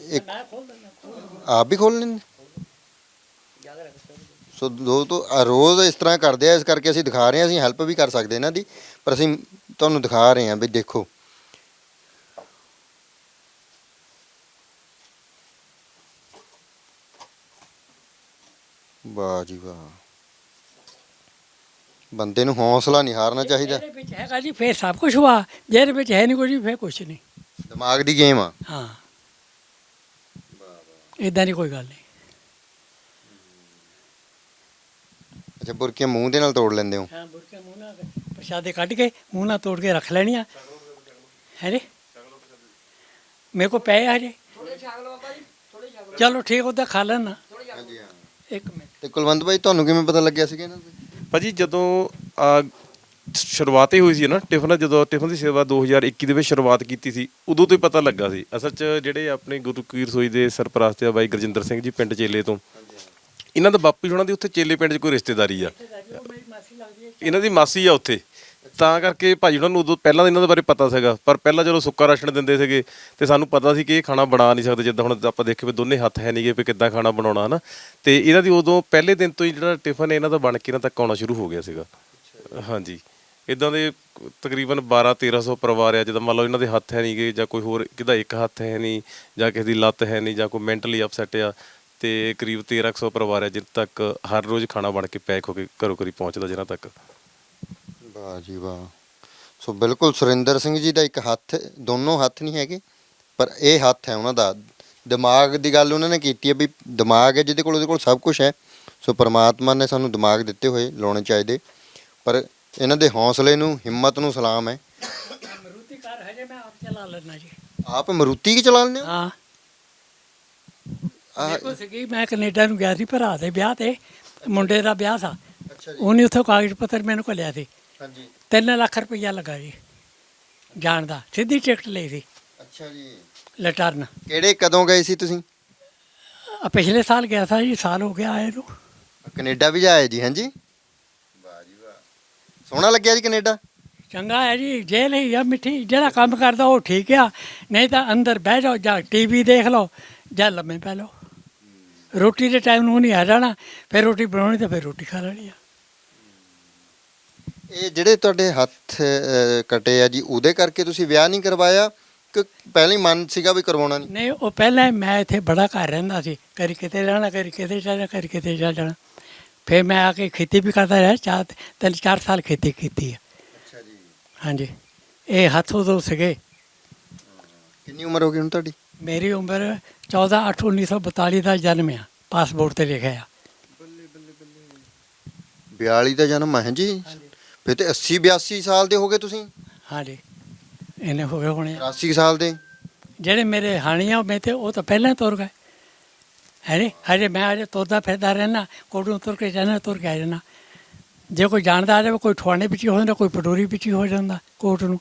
A: ਇੱਕ
B: ਮੈਂ ਖੋਲ ਦਿੰਦਾ
A: ਆਪ ਵੀ ਖੋਲ ਲੈਂਦੇ? ਸੋ ਦੋ ਤੋਂ ਆ ਰੋਜ਼ ਇਸ ਤਰ੍ਹਾਂ ਕਰਦੇ ਆ ਇਸ ਕਰਕੇ ਅਸੀਂ ਦਿਖਾ ਰਹੇ ਹਾਂ ਅਸੀਂ ਹੈਲਪ ਵੀ ਕਰ ਸਕਦੇ ਇਹਨਾਂ ਦੀ ਪਰ ਅਸੀਂ ਤੁਹਾਨੂੰ ਦਿਖਾ ਰਹੇ ਹਾਂ ਵੀ ਦੇਖੋ। ਵਾਹ ਜੀ ਵਾਹ। ਬੰਦੇ ਨੂੰ ਹੌਸਲਾ ਨਹੀਂ ਹਾਰਨਾ ਚਾਹੀਦਾ।
B: ਇਹਦੇ ਵਿੱਚ ਹੈਗਾ ਜੀ ਫੇਰ ਸਭ ਕੁਝ ਵਾ ਜਿਹਦੇ ਵਿੱਚ ਹੈ ਨਹੀਂ ਕੁਝ ਫੇਰ ਕੁਝ ਨਹੀਂ।
A: ਦਿਮਾਗ ਦੀ ਗੇਮ ਆ।
B: ਹਾਂ। ਇਦਾਂ ਦੀ ਕੋਈ ਗੱਲ ਨਹੀਂ।
A: ਅੱਛਾ ਬੁਰਕੀਆਂ ਮੂੰਹ ਦੇ ਨਾਲ ਤੋੜ ਲੈਂਦੇ ਹੋ?
B: ਹਾਂ ਬੁਰਕੇ ਮੂੰਹ ਨਾਲ ਪ੍ਰਸ਼ਾਦੇ ਕੱਢ ਕੇ ਮੂੰਹ ਨਾਲ ਤੋੜ ਕੇ ਰੱਖ ਲੈਣੀਆਂ ਹੈ ਜੀ? ਮੇਰੇ ਕੋ ਪਏ ਆ ਜੀ ਚਲੋ ਠੀਕ ਉਹਦਾ ਖਾ ਲੈਣਾ
A: ਹਾਂਜੀ ਹਾਂ।
B: ਇੱਕ ਮਿੰਟ।
A: ਤੇ ਕੁਲਵੰਤ ਭਾਈ ਤੁਹਾਨੂੰ ਕਿਵੇਂ ਪਤਾ ਲੱਗਿਆ ਸੀਗਾ ਇਹਨਾਂ ਦੇ?
C: ਭਾਜੀ ਜਦੋਂ ਆ ਸ਼ੁਰੂਆਤ ਹੀ ਹੋਈ ਸੀ ਨਾ, ਟਿਫਨ ਜਦੋਂ, ਟਿਫਨ ਦੀ ਸੇਵਾ 2021 ਦੇ ਵਿੱਚ ਸ਼ੁਰੂਆਤ ਕੀਤੀ ਸੀ, ਉਦੋਂ ਤੋਂ ਹੀ ਪਤਾ ਲੱਗਾ ਸੀ। ਅਸਲ 'ਚ ਜਿਹੜੇ ਆਪਣੇ ਗੁਰੂ ਕੀ ਰਸੋਈ ਦੇ ਸਰਪ੍ਰਸਤ ਆ ਬਾਈ ਗੁਰਜਿੰਦਰ ਸਿੰਘ ਜੀ ਪਿੰਡ ਚੇਲੇ ਤੋਂ, ਇਹਨਾਂ ਦਾ ਬਾਪੂ ਜੀ ਹੁਣਾਂ ਦੀ ਉੱਥੇ ਚੇਲੇ ਪਿੰਡ 'ਚ ਕੋਈ ਰਿਸ਼ਤੇਦਾਰੀ ਆ। ਇਹਨਾਂ ਦੀ ਮਾਸੀ ਆ ਉੱਥੇ। ਤਾਂ ਕਰਕੇ ਭਾਜੀ ਉਹਨਾਂ ਨੂੰ ਉਦੋਂ ਪਹਿਲਾਂ ਤਾਂ ਇਹਨਾਂ ਦੇ ਬਾਰੇ ਪਤਾ ਸੀਗਾ, ਪਰ ਪਹਿਲਾਂ ਜਦੋਂ ਸੁੱਕਾ ਰਾਸ਼ਨ ਦਿੰਦੇ ਸੀਗੇ ਤੇ ਸਾਨੂੰ ਪਤਾ ਸੀ ਕਿ ਇਹ ਖਾਣਾ ਬਣਾ ਨਹੀਂ ਸਕਦੇ, ਜਿੱਦਾਂ ਹੁਣ ਆਪਾਂ ਦੇਖੇ ਵੀ ਦੋਨੇ ਹੱਥ ਹੈ ਨਹੀਂਗੇ ਵੀ ਕਿੱਦਾਂ ਖਾਣਾ ਬਣਾਉਣਾ, ਹਨਾ। ਤੇ ਇਹਨਾਂ ਦੀ ਉਦੋਂ ਪਹਿਲੇ ਦਿਨ ਤੋਂ ਹੀ ਜਿਹੜਾ ਟਿਫਨ ਇਹਨਾਂ ਦਾ ਬਣ ਕੇ ਇਹਨਾਂ ਤੱਕ ਆਉਣਾ ਸ਼ੁਰੂ ਹੋ ਗਿਆ ਸੀਗਾ। ਹਾਂਜੀ। ਇਦਾਂ ਦੇ ਤਕਰੀਬਨ 12 1300 ਪਰਿਵਾਰ ਆ, ਜਦੋਂ ਮੰਨ ਲਓ ਇਹਨਾਂ ਦੇ ਹੱਥ ਹੈ ਨਹੀਂਗੇ ਜਾਂ ਕੋਈ ਹੋਰ, ਕਿਹਦਾ ਇੱਕ ਹੱਥ ਹੈ ਨਹੀਂ ਜਾਂ ਕਿਸੇ ਦੀ ਲੱਤ ਹੈ ਨਹੀਂ ਜਾਂ ਕੋਈ ਮੈਂਟਲੀ ਅਪਸੈਟ ਆ, ਤੇ ਕਰੀਬ 1300 ਪਰਿਵਾਰ ਆ ਜਿੱਥੇ ਤੱਕ ਹਰ ਰੋਜ਼ ਖਾਣਾ ਬਣ ਕੇ ਪੈਕ ਹੋ ਕੇ ਘਰੋਂ ਘਰੀ ਪਹੁੰਚਦਾ ਜਿਹਨਾਂ ਤੱਕ।
A: ਵਾਹ ਜੀ ਵਾਹ। ਸੋ ਬਿਲਕੁਲ ਸੁਰਿੰਦਰ ਸਿੰਘ ਜੀ ਦਾ ਇੱਕ ਹੱਥ, ਦੋਨੋਂ ਹੱਥ ਨਹੀਂ ਹੈਗੇ, ਪਰ ਇਹ ਹੱਥ ਹੈ ਉਹਨਾਂ ਦਾ। ਦਿਮਾਗ ਦੀ ਗੱਲ ਉਹਨਾਂ ਨੇ ਕੀਤੀ ਹੈ ਵੀ ਦਿਮਾਗ ਹੈ ਜਿਹਦੇ ਕੋਲ, ਉਹਦੇ ਕੋਲ ਸਭ ਕੁਝ ਹੈ। ਸੋ ਪਰਮਾਤਮਾ ਨੇ ਸਾਨੂੰ ਦਿਮਾਗ ਦਿੱਤੇ ਹੋਏ, ਲਾਉਣੇ ਚਾਹੀਦੇ। ਪਰ ਇਹਨਾਂ ਦੇ ਹੌਸਲੇ ਨੂੰ ਹਿੰਮਤ ਨੂੰ ਸਲਾਮ ਹੈ।
B: ਮਰੂਤੀ ਕਾਰ ਹਜੇ ਮੈਂ ਆਪ ਚਲਾ ਲੈਣਾ ਜੀ।
A: ਆਪ ਮਰੂਤੀ ਕੀ ਚਲਾ ਲੈਂਦੇ ਹੋ?
B: ਹਾਂ। ਦੇਖੋ ਸੀਗੀ ਮੈਂ ਕੈਨੇਡਾ ਨੂੰ ਗਿਆ ਸੀ ਭਰਾ ਦੇ ਵਿਆਹ ਤੇ ਮੁੰਡੇ ਦਾ ਵਿਆਹ ਸੀ
A: ਅੱਛਾ ਜੀ।
B: ਉਹਨੇ ਉੱਥੋਂ ਕਾਗਜ਼ ਪੱਤਰ ਮੈਨੂੰ ਕੋਲ ਲਿਆ ਸੀ।
A: ਹਾਂਜੀ।
B: 3 ਲੱਖ ਰੁਪਈਆ ਲੱਗਾ ਜੀ ਜਾਣ ਦਾ। ਸਿੱਧੀ ਟਿਕਟ ਲਈ ਸੀ।
A: ਅੱਛਾ ਜੀ।
B: ਲਟਰਨ।
A: ਕਿਹੜੇ ਕਦੋਂ ਗਏ ਸੀ ਤੁਸੀਂ?
B: ਪਿਛਲੇ ਸਾਲ ਗਿਆ ਸੀ ਜੀ ਸਾਲ ਹੋ ਗਿਆ ਆਏ ਨੂੰ।
A: ਕੈਨੇਡਾ ਵੀ ਜਾਏ ਜੀ ਹਾਂਜੀ? ਜੀ ਸੋਹਣਾ ਲੱਗਿਆ ਜੀ ਕੈਨੇਡਾ?
B: ਚੰਗਾ ਹੈ ਜੀ ਜੇਲ੍ਹ ਹੀ ਆ ਮਿੱਠੀ ਜਿਹੜਾ ਕੰਮ ਕਰਦਾ ਉਹ ਠੀਕ ਆ ਨਹੀਂ ਤਾਂ ਅੰਦਰ ਬਹਿ ਜਾਓ ਜਾਂ ਟੀਵੀ ਦੇਖ ਲਓ ਜਾਂ ਲੰਮੇ ਪੈ ਲਓ। ਰੋਟੀ ਦੇ ਟਾਈਮ ਨੂੰ ਨਹੀਂ ਆ ਜਾਣਾ ਫਿਰ ਰੋਟੀ ਬਣਾਉਣੀ ਤਾਂ ਫਿਰ ਰੋਟੀ ਖਾ ਲੈਣੀ ਆ।
A: ਇਹ ਜਿਹੜੇ ਤੁਹਾਡੇ ਹੱਥ ਅਹ, ਕਟੇ ਆ ਜੀ ਉਹਦੇ ਕਰਕੇ ਤੁਸੀਂ ਵਿਆਹ ਨਹੀਂ ਕਰਵਾਇਆ? ਕਿ ਪਹਿਲਾਂ ਹੀ ਮਨ ਸੀਗਾ ਵੀ ਕਰਵਾਉਣਾ ਨਹੀਂ?
B: ਨਹੀਂ ਉਹ ਪਹਿਲਾਂ ਮੈਂ ਇੱਥੇ ਬੜਾ ਘਰ ਰਹਿੰਦਾ ਸੀ। ਕਰੀ ਕਿਤੇ ਰਹਿਣਾ ਕਰੀ ਕਿਤੇ ਚੱਲ ਜਾਣਾ ਕਰੀ ਕਿਤੇ ਚੱਲ ਜਾਣਾ। ਫਿਰ ਮੈਂ ਆ ਕੇ ਖੇਤੀ ਵੀ ਕਰਦਾ ਰਿਹਾ ਚਾਰ ਤਿੰਨ ਚਾਰ ਸਾਲ ਖੇਤੀ ਕੀਤੀ ਹੈ
A: ਅੱਛਾ ਜੀ।
B: ਹਾਂਜੀ। ਇਹ ਹੱਥ ਉਦੋਂ ਸੀਗੇ।
A: ਕਿੰਨੀ ਉਮਰ ਹੋ ਗਈ ਹੁਣ ਤੁਹਾਡੀ?
B: ਮੇਰੀ ਉਮਰ 14 8 1942 ਦਾ ਜਨਮ ਆ ਪਾਸਪੋਰਟ ਤੇ ਲਿਖਿਆ ਆ।
A: 42 ਦਾ ਜਨਮ ਹੈ ਜੀ ਫਿਰ ਤੇ 80 82 ਸਾਲ ਦੇ ਹੋ ਗਏ ਤੁਸੀਂ?
B: ਹਾਂਜੀ। ਇਹਨੇ ਹੋ ਗਏ ਹੋਣੇ ਆ।
A: 83 ਸਾਲ ਦੇ?
B: ਜਿਹੜੇ ਮੇਰੇ ਹਾਣੀਆਂ ਮੈਂ ਤੇ ਉਹ ਤਾਂ ਪਹਿਲਾਂ ਤੁਰ ਗਏ। ਹੈ ਨੀ? ਹਜੇ ਮੈਂ ਹਜੇ ਤੁਰਦਾ ਫਿਰਦਾ ਰਹਿਣਾ ਕੋਟੋਂ ਤੁਰ ਕੇ ਜਾਣਾ ਤੁਰ ਕੇ ਆ ਜਾਣਾ ਜੇ ਕੋਈ ਜਾਣਦਾ ਆ ਜਾਵੇ ਕੋਈ ਠਵਾਣੇ ਵਿੱਚ ਹੀ ਜਾਂਦਾ ਕੋਈ ਪਟੋਰੀ ਵਿੱਚ ਹੀ ਜਾਂਦਾ ਕੋਟ ਨੂੰ